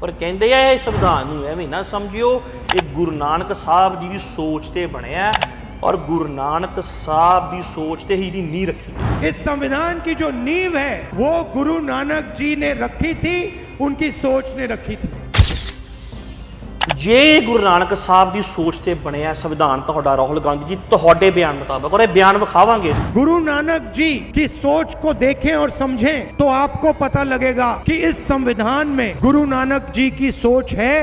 ਪਰ ਕਹਿੰਦੇ ਆ ਇਹ ਸੰਵਿਧਾਨ ਨੂੰ ਐਵੇਂ ਨਾ ਸਮਝਿਓ ਇਹ ਗੁਰੂ ਨਾਨਕ ਸਾਹਿਬ ਜੀ ਦੀ ਸੋਚ ਤੇ ਬਣਿਆ ਔਰ ਗੁਰੂ ਨਾਨਕ ਸਾਹਿਬ ਦੀ ਸੋਚ ਤੇ ਹੀ ਇਹਦੀ ਨੀਂਹ ਰੱਖੀ ਹੈ। इस संविधान की जो नींव है वो गुरु नानक जी ने रखी थी उनकी सोच ने रखी थी ਜੇ ਗੁਰੂ ਨਾਨਕ ਸਾਹਿਬ ਦੀ ਸੋਚ ਤੇ ਬਣਿਆ ਸੰਵਿਧਾਨ ਤੁਹਾਡਾ ਰਾਹੁਲ ਗਾਂਧੀ ਜੀ ਤੁਹਾਡੇ ਬਿਆਨ ਮੁਤਾਬਕ ਔਰ ਇਹ ਬਿਆਨ ਵਿਖਾਵਾਂਗੇ गुरु नानक जी की सोच को देखें और समझें तो आपको पता लगेगा कि इस संविधान में गुरु नानक जी की सोच है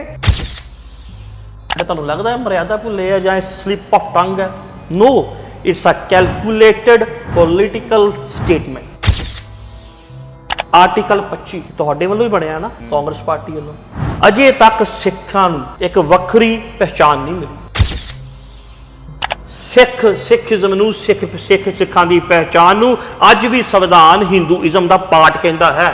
ਕਿ ਤੁਹਾਨੂੰ ਲੱਗਦਾ ਹੈ ਮਰਿਆਦਾ ਭੁੱਲੇ ਆ ਜਾਂ ਸਲਿਪ ਆਫ ਟੰਗ ਹੈ no it's a calculated political statement article 25 ਤੁਹਾਡੇ ਵੱਲੋਂ ਹੀ ਬਣਿਆ ਨਾ ਕਾਂਗਰਸ ਪਾਰਟੀ ਵੱਲੋਂ ਅਜੇ ਤੱਕ ਸਿੱਖਾਂ ਨੂੰ ਇੱਕ ਵੱਖਰੀ ਪਹਿਚਾਨ ਨਹੀਂ ਮਿਲੀ। ਸਿੱਖ ਸਿੱਖੀਜ਼ਮ ਨੂੰ ਸਿੱਖ ਸਿੱਖ ਸਿੱਖਾਂ ਦੀ ਪਹਿਚਾਨ ਨੂੰ ਅੱਜ ਵੀ ਸੰਵਿਧਾਨ ਹਿੰਦੂਇਜ਼ਮ ਦਾ ਪਾਰਟ ਕਹਿੰਦਾ ਹੈ।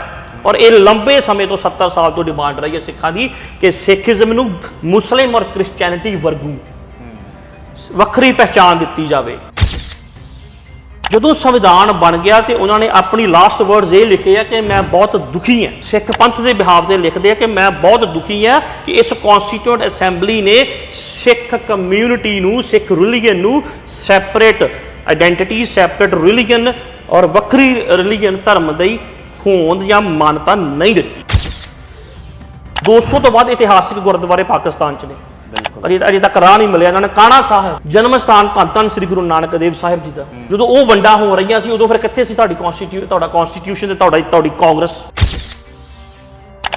ਔਰ ਇਹ ਲੰਬੇ ਸਮੇਂ ਤੋਂ 70 ਸਾਲ ਤੋਂ ਡਿਮਾਂਡ ਰਹੀ ਹੈ ਸਿੱਖਾਂ ਦੀ ਕਿ ਸਿੱਖੀਜ਼ਮ ਨੂੰ ਮੁਸਲਿਮ ਔਰ ਕ੍ਰਿਸਚੀਅਨਿਟੀ ਵਰਗੂ ਵੱਖਰੀ ਪਹਿਚਾਨ ਦਿੱਤੀ ਜਾਵੇ। ਜਦੋਂ ਸੰਵਿਧਾਨ ਬਣ ਗਿਆ ਤੇ ਉਹਨਾਂ ਨੇ ਆਪਣੀ ਲਾਸਟ ਵਰਡਸ ਇਹ ਲਿਖੇ ਆ ਕਿ ਮੈਂ ਬਹੁਤ ਦੁਖੀ ਹਾਂ। ਸਿੱਖ ਪੰਥ ਦੇ ਬਿਹਾਵ 'ਤੇ ਲਿਖਦੇ ਆ ਕਿ ਮੈਂ ਬਹੁਤ ਦੁਖੀ ਹਾਂ ਕਿ ਇਸ ਕਨਸਟੀਟਿਊਟ ਅਸੈਂਬਲੀ ਨੇ ਸਿੱਖ ਕਮਿਊਨਿਟੀ ਨੂੰ, ਸਿੱਖ ਰਿਲੀਜੀਅਨ ਨੂੰ ਸੈਪਰੇਟ ਆਇਡੈਂਟੀਟੀ ਸੈਪਰੇਟ ਰਿਲੀਜੀਅਨ ਔਰ ਵੱਖਰੀ ਰਿਲੀਜੀਅਨ ਧਰਮ ਦੀ ਹੋਂਦ ਜਾਂ ਮਾਨਤਾ ਨਹੀਂ ਦਿੱਤੀ। 200 ਤੋਂ ਵੱਧ ਇਤਿਹਾਸਿਕ ਗੁਰਦੁਆਰੇ ਪਾਕਿਸਤਾਨ ਚ ਨੇ। ਅਜੇ ਅਜੇ ਤੱਕ ਰਾਹ ਨਹੀਂ ਮਿਲਿਆ। ਇਹਨਾਂ ਨੇ ਕਾਣਾ ਸਾਹਿਬ ਜਨਮ ਸਥਾਨ ਧੰਨ ਸ੍ਰੀ ਗੁਰੂ ਨਾਨਕ ਦੇਵ ਸਾਹਿਬ ਜੀ ਦਾ। ਜਦੋਂ ਉਹ ਵੰਡਾ ਹੋ ਰਹੀਆਂ ਸੀ ਉਦੋਂ ਫਿਰ ਕਿੱਥੇ ਸੀ ਤੁਹਾਡੀ ਕਨਸਟੀਟਿਊ ਤੁਹਾਡਾ ਕਨਸਟੀਟਿਊਸ਼ਨ ਤੇ ਤੁਹਾਡਾ ਤੁਹਾਡੀ ਕਾਂਗਰਸ?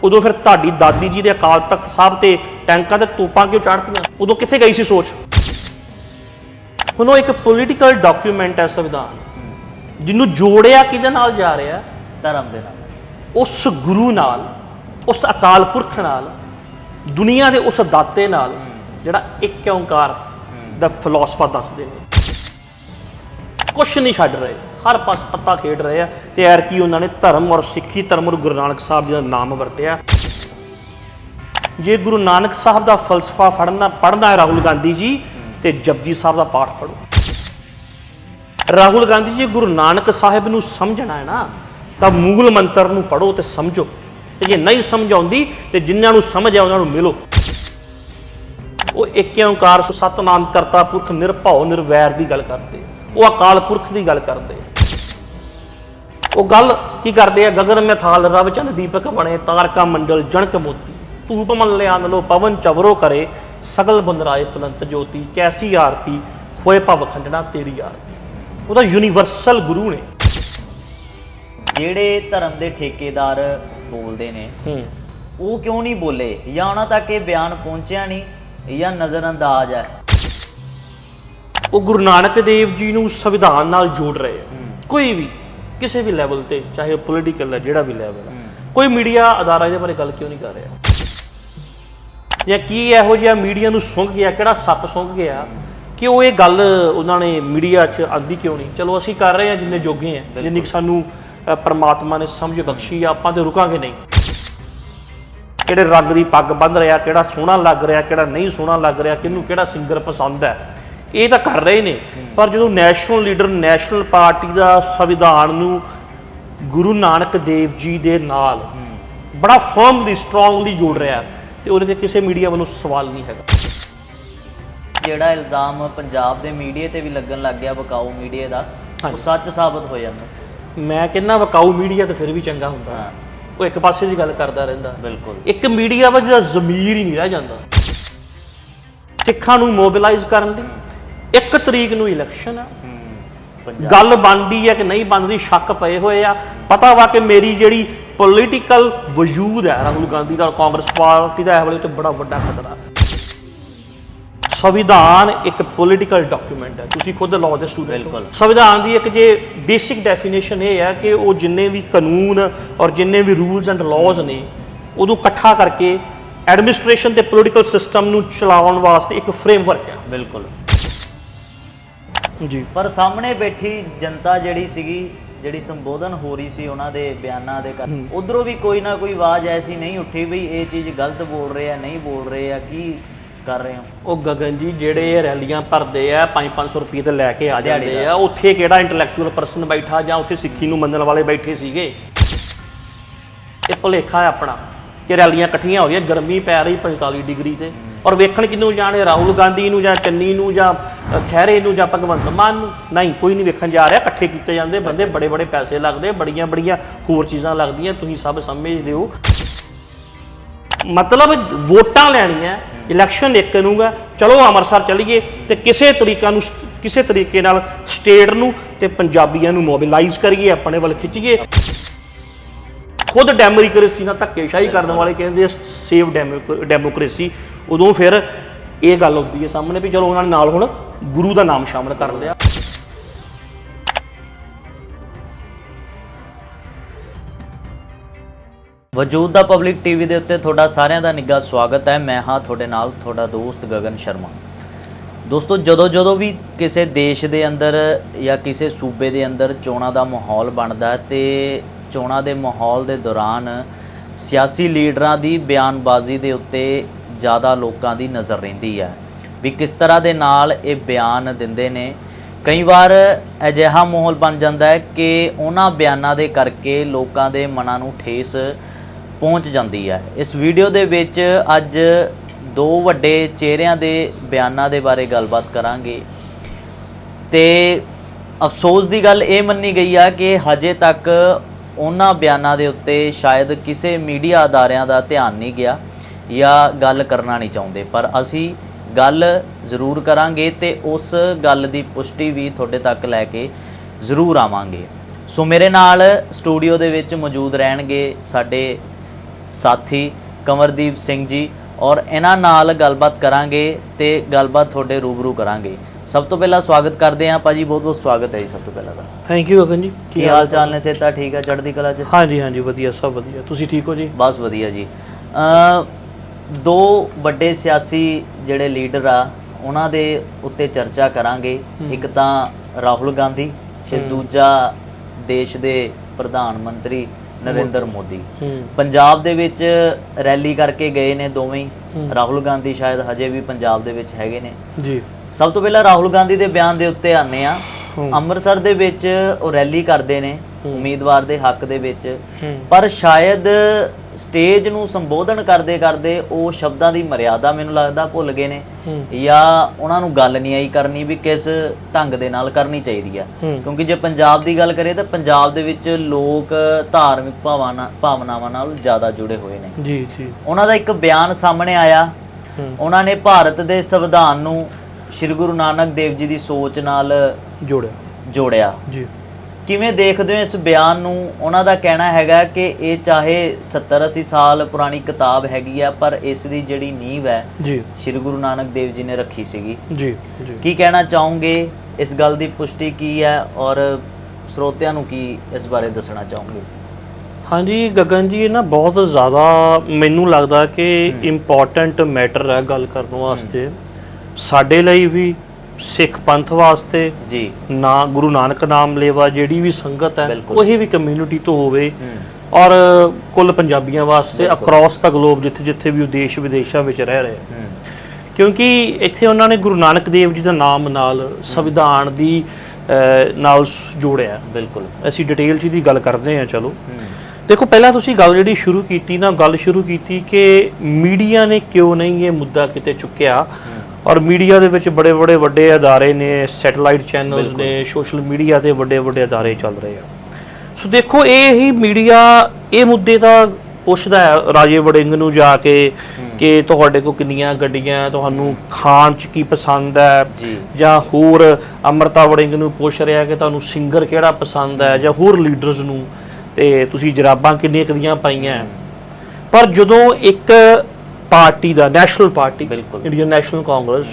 ਉਦੋਂ ਫਿਰ ਤੁਹਾਡੀ ਦਾਦੀ ਜੀ ਦੇ ਅਕਾਲ ਤਖਤ ਸਾਹਿਬ ਤੇ ਟੈਂਕਾਂ ਤੇ ਤੋਪਾਂ ਕਿਉਂ ਚੜ੍ਹਤੀਆਂ? ਉਦੋਂ ਕਿੱਥੇ ਗਈ ਸੀ ਸੋਚ? ਹੁਣ ਉਹ ਇੱਕ ਪੋਲੀਟੀਕਲ ਡਾਕੂਮੈਂਟ ਹੈ ਸੰਵਿਧਾਨ ਜਿਹਨੂੰ ਜੋੜਿਆ ਕਿਹਦੇ ਨਾਲ ਜਾ ਰਿਹਾ? ਧਰਮ ਦੇ ਨਾਲ। ਉਸ ਗੁਰੂ ਨਾਲ ਉਸ ਅਕਾਲ ਪੁਰਖ ਨਾਲ ਦੁਨੀਆ ਦੇ ਉਸ ਦਾਤੇ ਨਾਲ ਜਿਹੜਾ ਇੱਕ ਓੰਕਾਰ ਦਾ ਫਿਲਾਸਫਾ ਦੱਸਦੇ ਨੇ। ਕੁਛ ਨਹੀਂ ਛੱਡ ਰਹੇ। ਹਰ ਪਾਸ ਪੱਤਾ ਖੇਡ ਰਹੇ ਆ ਤੇ ਐਰ ਕੀ ਉਹਨਾਂ ਨੇ ਧਰਮ ਔਰ ਸਿੱਖੀ ਧਰਮ ਔਰ ਗੁਰੂ ਨਾਨਕ ਸਾਹਿਬ ਜੀ ਦਾ ਨਾਮ ਵਰਤਿਆ। ਜੇ ਗੁਰੂ ਨਾਨਕ ਸਾਹਿਬ ਦਾ ਫਲਸਫਾ ਫੜਨਾ ਪੜਨਾ ਹੈ ਰਾਹੁਲ ਗਾਂਧੀ ਜੀ, ਤੇ ਜਪਜੀ ਸਾਹਿਬ ਦਾ ਪਾਠ ਪੜੋ ਰਾਹੁਲ ਗਾਂਧੀ ਜੀ, ਗੁਰੂ ਨਾਨਕ ਸਾਹਿਬ ਨੂੰ ਸਮਝਣਾ ਹੈ ਨਾ, ਤਾਂ ਮੂਲ ਮੰਤਰ ਨੂੰ ਪੜੋ ਤੇ ਸਮਝੋ। ਤੇ ਜੇ ਨਹੀਂ ਸਮਝ ਆਉਂਦੀ, ਤੇ ਜਿਨ੍ਹਾਂ ਨੂੰ ਸਮਝ ਆ ਉਹਨਾਂ ਨੂੰ ਮਿਲੋ। ਉਹ ਇੱਕ ਓੰਕਾਰ ਸਤਨਾਮ ਕਰਤਾ ਪੁਰਖ ਨਿਰਭਉ ਨਿਰਵੈਰ ਦੀ ਗੱਲ ਕਰਦੇ। ਉਹ ਅਕਾਲ ਪੁਰਖ ਦੀ ਗੱਲ ਕਰਦੇ। ਉਹ ਗੱਲ ਕੀ ਕਰਦੇ ਆ? ਗਗਨ ਮੈਂ ਥਾਲ ਰਵ ਚੰਦ ਦੀਪਕ ਬਣੇ ਤਾਰਕਾ ਮੰਡਲ ਜਣਕ ਮੋਤੀ। ਧੂਪ ਮਨ ਲਿਆਨ ਲੋ ਪਵਨ ਚਵਰੋ ਕਰੇ ਸਗਲ ਬੰਦਰਾਏ ਫਲੰਤ ਜੋਤੀ। ਕੈਸੀ ਆਰਤੀ? ਹੋਏ ਭਵ ਖੰਡਣਾ ਤੇਰੀ ਆਰਤੀ। ਉਹਦਾ ਯੂਨੀਵਰਸਲ ਗੁਰੂ ਨੇ। ਜਿਹੜੇ ਧਰਮ ਦੇ ਠੇਕੇਦਾਰ ਬੋਲਦੇ ਨੇ ਹੂੰ। ਉਹ ਕਿਉਂ ਨਹੀਂ ਬੋਲੇ? ਜਾਂ ਉਹਨਾਂ ਤੱਕ ਇਹ ਬਿਆਨ ਪਹੁੰਚਿਆ ਨਹੀਂ। ਜਾਂ ਨਜ਼ਰਅੰਦਾਜ਼ ਹੈ। ਉਹ ਗੁਰੂ ਨਾਨਕ ਦੇਵ ਜੀ ਨੂੰ ਸੰਵਿਧਾਨ ਨਾਲ ਜੋੜ ਰਹੇ ਆ। ਕੋਈ ਵੀ ਕਿਸੇ ਵੀ ਲੈਵਲ ਤੇ ਚਾਹੇ ਪੋਲੀਟੀਕਲ ਹੈ ਜਿਹੜਾ ਵੀ ਲੈਵਲ ਹੈ। ਕੋਈ ਮੀਡੀਆ ਅਦਾਰਾ ਇਹਦੇ ਬਾਰੇ ਗੱਲ ਕਿਉਂ ਨਹੀਂ ਕਰ ਰਿਹਾ? ਜਾਂ ਕੀ ਇਹੋ ਜਿਹਾ ਮੀਡੀਆ ਨੂੰ ਸੁੰਘ ਗਿਆ ਕਿਹੜਾ ਸੱਪ ਸੁੰਘ ਗਿਆ ਕਿ ਉਹ ਇਹ ਗੱਲ ਉਹਨਾਂ ਨੇ ਮੀਡੀਆ 'ਚ ਆਂਦੀ ਕਿਉਂ ਨਹੀਂ? ਚਲੋ ਅਸੀਂ ਕਰ ਰਹੇ ਹਾਂ ਜਿੰਨੇ ਜੋਗੇ ਆ ਜਿੰਨੀ ਸਾਨੂੰ ਪ੍ਰਮਾਤਮਾ ਨੇ ਸਮਝ ਬਖਸ਼ੀ ਆ ਆਪਾਂ ਤੇ ਰੁਕਾਂਗੇ ਨਹੀਂ। ਕਿਹੜੇ ਰੰਗ ਦੀ ਪੱਗ ਬੰਨ ਰਿਹਾ ਕਿਹੜਾ ਸੋਹਣਾ ਲੱਗ ਰਿਹਾ ਕਿਹੜਾ ਨਹੀਂ ਸੋਹਣਾ ਲੱਗ ਰਿਹਾ ਕਿਹਨੂੰ ਕਿਹੜਾ ਸਿੰਗਰ ਪਸੰਦ ਹੈ। ਇਹ ਤਾਂ ਕਰ ਰਹੇ ਨੇ। ਪਰ ਜਦੋਂ ਨੈਸ਼ਨਲ ਲੀਡਰ ਨੈਸ਼ਨਲ ਪਾਰਟੀ ਦਾ ਸੰਵਿਧਾਨ ਨੂੰ ਗੁਰੂ ਨਾਨਕ ਦੇਵ ਜੀ ਦੇ ਨਾਲ ਬੜਾ ਫਰਮਲੀ ਸਟਰੋਂਗਲੀ ਜੋੜ ਰਿਹਾ ਤੇ ਉਹਦੇ ਤੇ ਕਿਸੇ ਮੀਡੀਆ ਵੱਲੋਂ ਸਵਾਲ ਨਹੀਂ ਹੈਗਾ। ਜਿਹੜਾ ਇਲਜ਼ਾਮ ਪੰਜਾਬ ਦੇ ਮੀਡੀਆ ਤੇ ਵੀ ਲੱਗਣ ਲੱਗ ਗਿਆ ਬਕਾਊ ਮੀਡੀਆ ਦਾ ਉਹ। ਸੱਚ ਸਾਬਤ ਹੋ ਜਾਂਦਾ। ਮੈਂ ਕਹਿੰਦਾ ਵਕਾਊ ਮੀਡੀਆ ਤੇ ਫਿਰ ਵੀ ਚੰਗਾ ਹੁੰਦਾ। ਉਹ ਇੱਕ ਪਾਸੇ ਦੀ ਗੱਲ ਕਰਦਾ ਰਹਿੰਦਾ। ਬਿਲਕੁਲ। ਇੱਕ ਮੀਡੀਆ ਵਾ ਜਿਹਦਾ ਜ਼ਮੀਰ ਹੀ ਨਹੀਂ ਰਹਿ ਜਾਂਦਾ। ਸਿੱਖਾਂ ਨੂੰ ਮੋਬਿਲਾਈਜ਼ ਕਰਨ ਲਈ ਇੱਕ ਤਰੀਕ ਨੂੰ ਇਲੈਕਸ਼ਨ ਆ। ਗੱਲ ਬਣਦੀ ਹੈ ਕਿ ਨਹੀਂ ਬਣਦੀ ਸ਼ੱਕ ਪਏ ਹੋਏ ਆ। ਪਤਾ ਵਾ ਕਿ ਮੇਰੀ ਜਿਹੜੀ ਪੋਲੀਟੀਕਲ ਵਜੂਦ ਹੈ ਰਾਹੁਲ ਗਾਂਧੀ ਦਾ ਕਾਂਗਰਸ ਪਾਰਟੀ ਦਾ ਇਹ ਵੇਲੇ ਤੇ ਬੜਾ ਵੱਡਾ ਖਤਰਾ। ਸੰਵਿਧਾਨ ਇੱਕ ਪੋਲੀਟੀਕਲ ਡਾਕੂਮੈਂਟ ਹੈ। ਤੁਸੀਂ ਖੁਦ ਲਾਅ ਦੇ ਸਟੂਡੈਂਟ ਬਿਲਕੁਲ। ਸੰਵਿਧਾਨ ਦੀ ਇੱਕ ਜੇ ਬੇਸਿਕ ਡੈਫੀਨੇਸ਼ਨ ਇਹ ਹੈ ਕਿ ਉਹ ਜਿੰਨੇ ਵੀ ਕਾਨੂੰਨ ਔਰ ਜਿੰਨੇ ਵੀ ਰੂਲਸ ਐਂਡ ਲਾਜ਼ ਨੇ ਉਦੋਂ ਇਕੱਠਾ ਕਰਕੇ ਐਡਮਿਨਿਸਟ੍ਰੇਸ਼ਨ ਤੇ ਪੋਲੀਟੀਕਲ ਸਿਸਟਮ ਨੂੰ ਚਲਾਉਣ ਵਾਸਤੇ ਇੱਕ ਫਰੇਮਵਰਕ ਹੈ। ਬਿਲਕੁਲ। ਜੀ। ਪਰ ਸਾਹਮਣੇ ਬੈਠੀ ਜਨਤਾ ਜਿਹੜੀ ਸੀਗੀ ਜਿਹੜੀ ਸੰਬੋਧਨ ਹੋ ਰਹੀ ਸੀ ਉਹਨਾਂ ਦੇ ਬਿਆਨਾਂ ਦੇ ਕਰ ਉਧਰੋਂ ਵੀ ਕੋਈ ਨਾ ਕੋਈ ਆਵਾਜ਼ ਐਸੀ ਨਹੀਂ ਉੱਠੀ ਵੀ ਇਹ ਚੀਜ਼ ਗਲਤ ਬੋਲ ਰਹੇ ਆ ਨਹੀਂ ਬੋਲ ਰਹੇ ਆ ਕੀ ਕਰ ਰਹੇ ਹੋ? ਉਹ ਗਗਨ ਜੀ ਜਿਹੜੇ ਇਹ ਰੈਲੀਆਂ ਭਰਦੇ ਆ 5-500 ਰੁਪਏ ਤੇ ਲੈ ਕੇ ਆ ਜਾਂਦੇ। ਆ ਉੱਥੇ ਕਿਹੜਾ ਇੰਟੈਲੈਕਚੁਅਲ ਪਰਸਨ ਬੈਠਾ ਜਾਂ ਉੱਥੇ ਸਿੱਖੀ ਨੂੰ ਮੰਨਣ ਵਾਲੇ ਬੈਠੇ ਸੀਗੇ? ਇਹ ਭੁਲੇਖਾ ਹੈ ਆਪਣਾ ਕਿ ਰੈਲੀਆਂ ਇਕੱਠੀਆਂ ਹੋ ਰਹੀਆਂ ਗਰਮੀ ਪੈ ਰਹੀ 45 ਡਿਗਰੀ ਤੇ। ਔਰ ਵੇਖਣ ਕਿਹਨੂੰ ਜਾਣੇ ਰਾਹੁਲ ਗਾਂਧੀ ਨੂੰ ਜਾਂ ਚੰਨੀ ਨੂੰ ਜਾਂ ਅ, ਖਹਿਰੇ ਨੂੰ ਜਾਂ ਭਗਵੰਤ ਮਾਨ ਨੂੰ? ਨਹੀਂ ਕੋਈ ਨਹੀਂ ਵੇਖਣ ਜਾ ਰਿਹਾ ਇਕੱਠੇ ਕੀਤੇ ਜਾਂਦੇ ਬੰਦੇ ਬੜੇ ਬੜੇ ਪੈਸੇ ਲੱਗਦੇ ਬੜੀਆਂ ਬੜੀਆਂ ਹੋਰ ਚੀਜ਼ਾਂ ਲੱਗਦੀਆਂ ਤੁਸੀਂ ਸਭ ਸਮਝਦੇ ਹੋ। ਮਤਲਬ ਵੋਟਾਂ ਲੈਣੀਆਂ, ਇਲੈਕਸ਼ਨ ਇੱਕ ਨੂੰਗਾ ਚਲੋ ਅੰਮ੍ਰਿਤਸਰ ਚਲੀਏ ਤੇ ਕਿਸੇ ਤਰੀਕਾ ਨੂੰ ਕਿਸੇ ਤਰੀਕੇ ਨਾਲ ਸਟੇਟ ਨੂੰ ਤੇ ਪੰਜਾਬੀਆਂ ਨੂੰ ਮੋਬਿਲਾਈਜ਼ ਕਰੀਏ, ਆਪਣੇ ਵੱਲ ਖਿੱਚੀਏ। ਖੁਦ ਡੈਮੋਕ੍ਰੇਸੀ ਨਾਲ ਧੱਕੇਸ਼ਾਹੀ ਕਰਨ ਵਾਲੇ ਕਹਿੰਦੇ ਸੇਵ ਡੈਮੋਕ੍ਰੇਸੀ ਉਦੋਂ ਫਿਰ ਇਹ ਗੱਲ ਆਉਂਦੀ ਹੈ ਸਾਹਮਣੇ ਵੀ ਚਲੋ ਉਹਨਾਂ ਨੇ ਨਾਲ ਹੁਣ ਗੁਰੂ ਦਾ ਨਾਮ ਸ਼ਾਮਲ ਕਰ ਲਿਆ। ਵਜੂਦ ਦਾ ਪਬਲਿਕ ਟੀਵੀ ਦੇ ਉੱਤੇ ਤੁਹਾਡਾ ਸਾਰਿਆਂ ਦਾ ਨਿੱਘਾ ਸਵਾਗਤ ਹੈ। ਮੈਂ ਹਾਂ ਤੁਹਾਡੇ ਨਾਲ ਤੁਹਾਡਾ ਦੋਸਤ ਗਗਨ ਸ਼ਰਮਾ। ਦੋਸਤੋ, ਜਦੋਂ ਜਦੋਂ ਵੀ ਕਿਸੇ ਦੇਸ਼ ਦੇ ਅੰਦਰ ਜਾਂ ਕਿਸੇ ਸੂਬੇ ਦੇ ਅੰਦਰ ਚੋਣਾਂ ਦਾ ਮਾਹੌਲ ਬਣਦਾ ਹੈ ਤੇ ਚੋਣਾਂ ਦੇ ਮਾਹੌਲ ਦੇ ਦੌਰਾਨ ਸਿਆਸੀ ਲੀਡਰਾਂ ਦੀ ਬਿਆਨਬਾਜ਼ੀ ਦੇ ਉੱਤੇ ਜ਼ਿਆਦਾ ਲੋਕਾਂ ਦੀ ਨਜ਼ਰ ਰਹਿੰਦੀ ਹੈ। ਵੀ ਕਿਸ ਤਰ੍ਹਾਂ ਦੇ ਨਾਲ ਇਹ ਬਿਆਨ ਦਿੰਦੇ ਨੇ? ਕਈ ਵਾਰ ਅਜਿਹਾ ਮਾਹੌਲ ਬਣ ਜਾਂਦਾ ਹੈ ਕਿ ਉਹਨਾਂ ਬਿਆਨਾਂ ਦੇ ਕਰਕੇ ਲੋਕਾਂ ਦੇ ਮਨਾਂ ਨੂੰ ਠੇਸ ਪਹੁੰਚ ਜਾਂਦੀ ਹੈ। ਇਸ ਵੀਡੀਓ ਦੇ ਵਿੱਚ ਅੱਜ ਦੋ ਵੱਡੇ ਚਿਹਰਿਆਂ ਦੇ ਬਿਆਨਾਂ ਦੇ ਬਾਰੇ ਗੱਲਬਾਤ ਕਰਾਂਗੇ। ਤੇ ਅਫਸੋਸ ਦੀ ਗੱਲ ਇਹ ਮੰਨੀ ਗਈ ਆ ਕਿ ਹਜੇ ਤੱਕ ਉਹਨਾਂ ਬਿਆਨਾਂ ਦੇ ਉੱਤੇ ਸ਼ਾਇਦ ਕਿਸੇ ਮੀਡੀਆ ਅਦਾਰਿਆਂ ਦਾ ਧਿਆਨ ਨਹੀਂ ਗਿਆ ਜਾਂ ਗੱਲ ਕਰਨਾ ਨਹੀਂ ਚਾਹੁੰਦੇ। ਪਰ ਅਸੀਂ ਗੱਲ ਜ਼ਰੂਰ ਕਰਾਂਗੇ ਤੇ ਉਸ ਗੱਲ ਦੀ ਪੁਸ਼ਟੀ ਵੀ ਤੁਹਾਡੇ ਤੱਕ ਲੈ ਕੇ ਜ਼ਰੂਰ ਆਵਾਂਗੇ। ਸੋ ਮੇਰੇ ਨਾਲ ਸਟੂਡੀਓ ਦੇ ਵਿੱਚ ਮੌਜੂਦ ਰਹਿਣਗੇ ਸਾਡੇ ਸਾਥੀ ਕਮਰਦੀਪ ਸਿੰਘ ਜੀ ਔਰ ਇਹਨਾਂ ਨਾਲ ਗੱਲਬਾਤ ਕਰਾਂਗੇ ਤੇ ਗੱਲਬਾਤ ਤੁਹਾਡੇ ਰੂਬਰੂ ਕਰਾਂਗੇ। ਸਭ ਤੋਂ ਪਹਿਲਾਂ ਸਵਾਗਤ ਕਰਦੇ ਹਾਂ ਭਾਜੀ ਬਹੁਤ ਬਹੁਤ ਸਵਾਗਤ ਹੈ ਜੀ ਸਭ ਤੋਂ ਪਹਿਲਾਂ ਤਾਂ। ਥੈਂਕ ਯੂ ਗਗਨ ਜੀ। ਕੀ ਹਾਲ ਚਾਲ ਨੇ ਸੇਤਾ ਠੀਕ ਹੈ ਚੜ੍ਹਦੀ ਕਲਾ ਚ? ਹਾਂਜੀ ਹਾਂਜੀ ਵਧੀਆ ਸਭ ਵਧੀਆ। ਤੁਸੀਂ ਠੀਕ ਹੋ ਜੀ? ਬਸ ਵਧੀਆ ਜੀ। ਅ ਦੋ ਵੱਡੇ ਸਿਆਸੀ ਜਿਹੜੇ ਲੀਡਰ ਆ ਉਹਨਾਂ ਦੇ ਉੱਤੇ ਚਰਚਾ ਕਰਾਂਗੇ। ਇੱਕ ਤਾਂ ਰਾਹੁਲ ਗਾਂਧੀ ਤੇ ਦੂਜਾ ਦੇਸ਼ ਦੇ ਪ੍ਰਧਾਨ ਮੰਤਰੀ ਨਰਿੰਦਰ ਮੋਦੀ। ਪੰਜਾਬ ਦੇ ਵਿੱਚ ਰੈਲੀ ਕਰਕੇ ਗਏ ਨੇ ਦੋਵੇਂ। ਹੀ। ਰਾਹੁਲ ਗਾਂਧੀ ਸ਼ਾਇਦ ਹਜੇ ਵੀ ਪੰਜਾਬ ਦੇ ਵਿੱਚ ਹੈਗੇ ਨੇ। ਜੀ। ਸਭ ਤੋਂ ਪਹਿਲਾਂ ਰਾਹੁਲ ਗਾਂਧੀ ਦੇ ਬਿਆਨ ਦੇ ਉੱਤੇ ਆਨੇ ਆ। ਅੰਮ੍ਰਿਤਸਰ ਦੇ ਵਿੱਚ ਉਹ ਰੈਲੀ ਕਰਦੇ ਨੇ ਉਮੀਦਵਾਰ ਦੇ ਹੱਕ ਦੇ ਵਿੱਚ। ਪਰ ਸ਼ਾਇਦ ਸਟੇਜ ਨੂੰ ਸੰਬੋਧਨ ਕਰਦੇ ਕਰਦੇ ਉਹ ਸ਼ਬਦਾਂ ਦੀ ਮਰਿਆਦਾ ਮੈਨੂੰ ਲੱਗਦਾ ਭੁੱਲ ਗਏ ਨੇ। ਜਾਂ ਉਹਨਾਂ ਨੂੰ ਗੱਲ ਨਹੀਂ ਆਈ ਕਰਨੀ ਵੀ ਕਿਸ ਢੰਗ ਦੇ ਨਾਲ ਕਰਨੀ ਚਾਹੀਦੀ ਆ। ਕਿਉਂਕਿ ਜੇ ਪੰਜਾਬ ਦੀ ਗੱਲ ਕਰੀਏ ਤਾਂ ਪੰਜਾਬ ਦੇ ਵਿੱਚ ਲੋਕ ਧਾਰਮਿਕ ਭਾਵਨਾ ਭਾਵਨਾਵਾਂ ਨਾਲ ਜ਼ਿਆਦਾ ਜੁੜੇ ਹੋਏ ਨੇ। ਜੀ ਜੀ। ਉਹਨਾਂ ਦਾ ਇੱਕ ਬਿਆਨ ਸਾਹਮਣੇ ਆਇਆ। ਉਹਨਾਂ ਨੇ ਭਾਰਤ ਦੇ ਸੰਵਿਧਾਨ ਨੂੰ ਸ੍ਰੀ ਗੁਰੂ ਨਾਨਕ ਦੇਵ ਜੀ ਦੀ ਸੋਚ ਨਾਲ ਜੋੜਿਆ। ਜੋੜਿਆ। ਜੀ। ਕਿਵੇਂ ਦੇਖਦੇ ਹੋ ਇਸ ਬਿਆਨ ਨੂੰ? ਉਹਨਾਂ ਦਾ ਕਹਿਣਾ ਹੈਗਾ ਕਿ ਇਹ ਚਾਹੇ 70 80 ਸਾਲ ਪੁਰਾਣੀ ਕਿਤਾਬ ਹੈਗੀ ਆ ਪਰ ਇਸ ਦੀ ਜਿਹੜੀ ਨੀਂਵ ਹੈ ਜੀ। ਸ੍ਰੀ ਗੁਰੂ ਨਾਨਕ ਦੇਵ ਜੀ ਨੇ ਰੱਖੀ ਸੀਗੀ। ਜੀ ਜੀ। ਕੀ ਕਹਿਣਾ ਚਾਹੋਗੇ? ਇਸ ਗੱਲ ਦੀ ਪੁਸ਼ਟੀ ਕੀ ਹੈ? ਔਰ ਸਰੋਤਿਆਂ ਨੂੰ ਕੀ ਇਸ ਬਾਰੇ ਦੱਸਣਾ ਚਾਹੋਗੇ? ਹਾਂਜੀ ਗਗਨ ਜੀ ਇਹ ਨਾ ਬਹੁਤ ਜ਼ਿਆਦਾ ਮੈਨੂੰ ਲੱਗਦਾ ਕਿ ਇੰਪੋਰਟੈਂਟ ਮੈਟਰ ਹੈ ਗੱਲ ਕਰਨ ਵਾਸਤੇ। ਸਾਡੇ ਲਈ ਵੀ ਸਿੱਖ ਪੰਥ ਵਾਸਤੇ ਜੀ। ਨਾ ਗੁਰੂ ਨਾਨਕ ਨਾਮ ਲੇਵਾ ਜਿਹੜੀ ਵੀ ਸੰਗਤ ਹੈ ਬਿਲਕੁਲ। ਕੋਈ ਵੀ ਕਮਿਊਨਿਟੀ ਤੋਂ ਹੋਵੇ। ਔਰ ਕੁੱਲ ਪੰਜਾਬੀਆਂ ਵਾਸਤੇ ਅਕ੍ਰੋਸ ਦਾ ਗਲੋਬ ਜਿੱਥੇ ਜਿੱਥੇ ਵੀ ਉਹ ਦੇਸ਼ ਵਿਦੇਸ਼ਾਂ ਵਿੱਚ ਰਹਿ ਰਹੇ ਆ। ਕਿਉਂਕਿ ਇੱਥੇ ਉਹਨਾਂ ਨੇ ਗੁਰੂ ਨਾਨਕ ਦੇਵ ਜੀ ਦਾ ਨਾਮ ਨਾਲ ਸੰਵਿਧਾਨ ਦੀ ਅਹ, ਨਾਲ ਸ- ਜੋੜਿਆ। ਬਿਲਕੁਲ। ਅਸੀਂ ਡਿਟੇਲ 'ਚ ਦੀ ਗੱਲ ਕਰਦੇ ਹਾਂ ਚਲੋ। ਦੇਖੋ ਪਹਿਲਾਂ ਤੁਸੀਂ ਗੱਲ ਜਿਹੜੀ ਸ਼ੁਰੂ ਕੀਤੀ ਨਾ ਗੱਲ ਸ਼ੁਰੂ ਕੀਤੀ ਕਿ ਮੀਡੀਆ ਨੇ ਕਿਉਂ ਨਹੀਂ ਇਹ ਮੁੱਦਾ ਕਿਤੇ ਚੁੱਕਿਆ? ਔਰ ਮੀਡੀਆ ਦੇ ਵਿੱਚ ਬੜੇ ਬੜੇ ਵੱਡੇ ਅਦਾਰੇ ਨੇ ਸੈਟੇਲਾਈਟ ਚੈਨਲਸ ਨੇ ਸੋਸ਼ਲ ਮੀਡੀਆ ਤੇ ਵੱਡੇ ਵੱਡੇ ਅਦਾਰੇ ਚੱਲ ਰਹੇ ਆ। ਸੋ ਦੇਖੋ ਇਹ ਹੀ ਮੀਡੀਆ ਇਹ ਮੁੱਦੇ ਦਾ ਪੁੱਛਦਾ ਹੈ ਰਾਜੇ ਵੜਿੰਗ ਨੂੰ ਜਾ ਕੇ ਕਿ ਤੁਹਾਡੇ ਕੋਲ ਕਿੰਨੀਆਂ ਗੱਡੀਆਂ ਤੁਹਾਨੂੰ ਖਾਣ ਚ ਕੀ ਪਸੰਦ ਹੈ? ਜੀ। ਹੋਰ ਅਮਰਤਾ ਵੜਿੰਗ ਨੂੰ ਪੁੱਛ ਰਿਹਾ ਕਿ ਤੁਹਾਨੂੰ ਸਿੰਗਰ ਕਿਹੜਾ ਪਸੰਦ ਹੈ ਜਾਂ ਹੋਰ ਲੀਡਰਸ ਨੂੰ? ਤੇ ਤੁਸੀਂ ਜਰਾਬਾਂ ਕਿੰਨੀਆਂ ਕਦੀਆਂ ਪਾਈਆਂ। ਪਰ ਜਦੋਂ ਇੱਕ ਪਾਰਟੀ ਦਾ ਨੈਸ਼ਨਲ ਪਾਰਟੀ ਬਿਲਕੁਲ। ਇੰਡੀਅਨ ਨੈਸ਼ਨਲ ਕਾਂਗਰਸ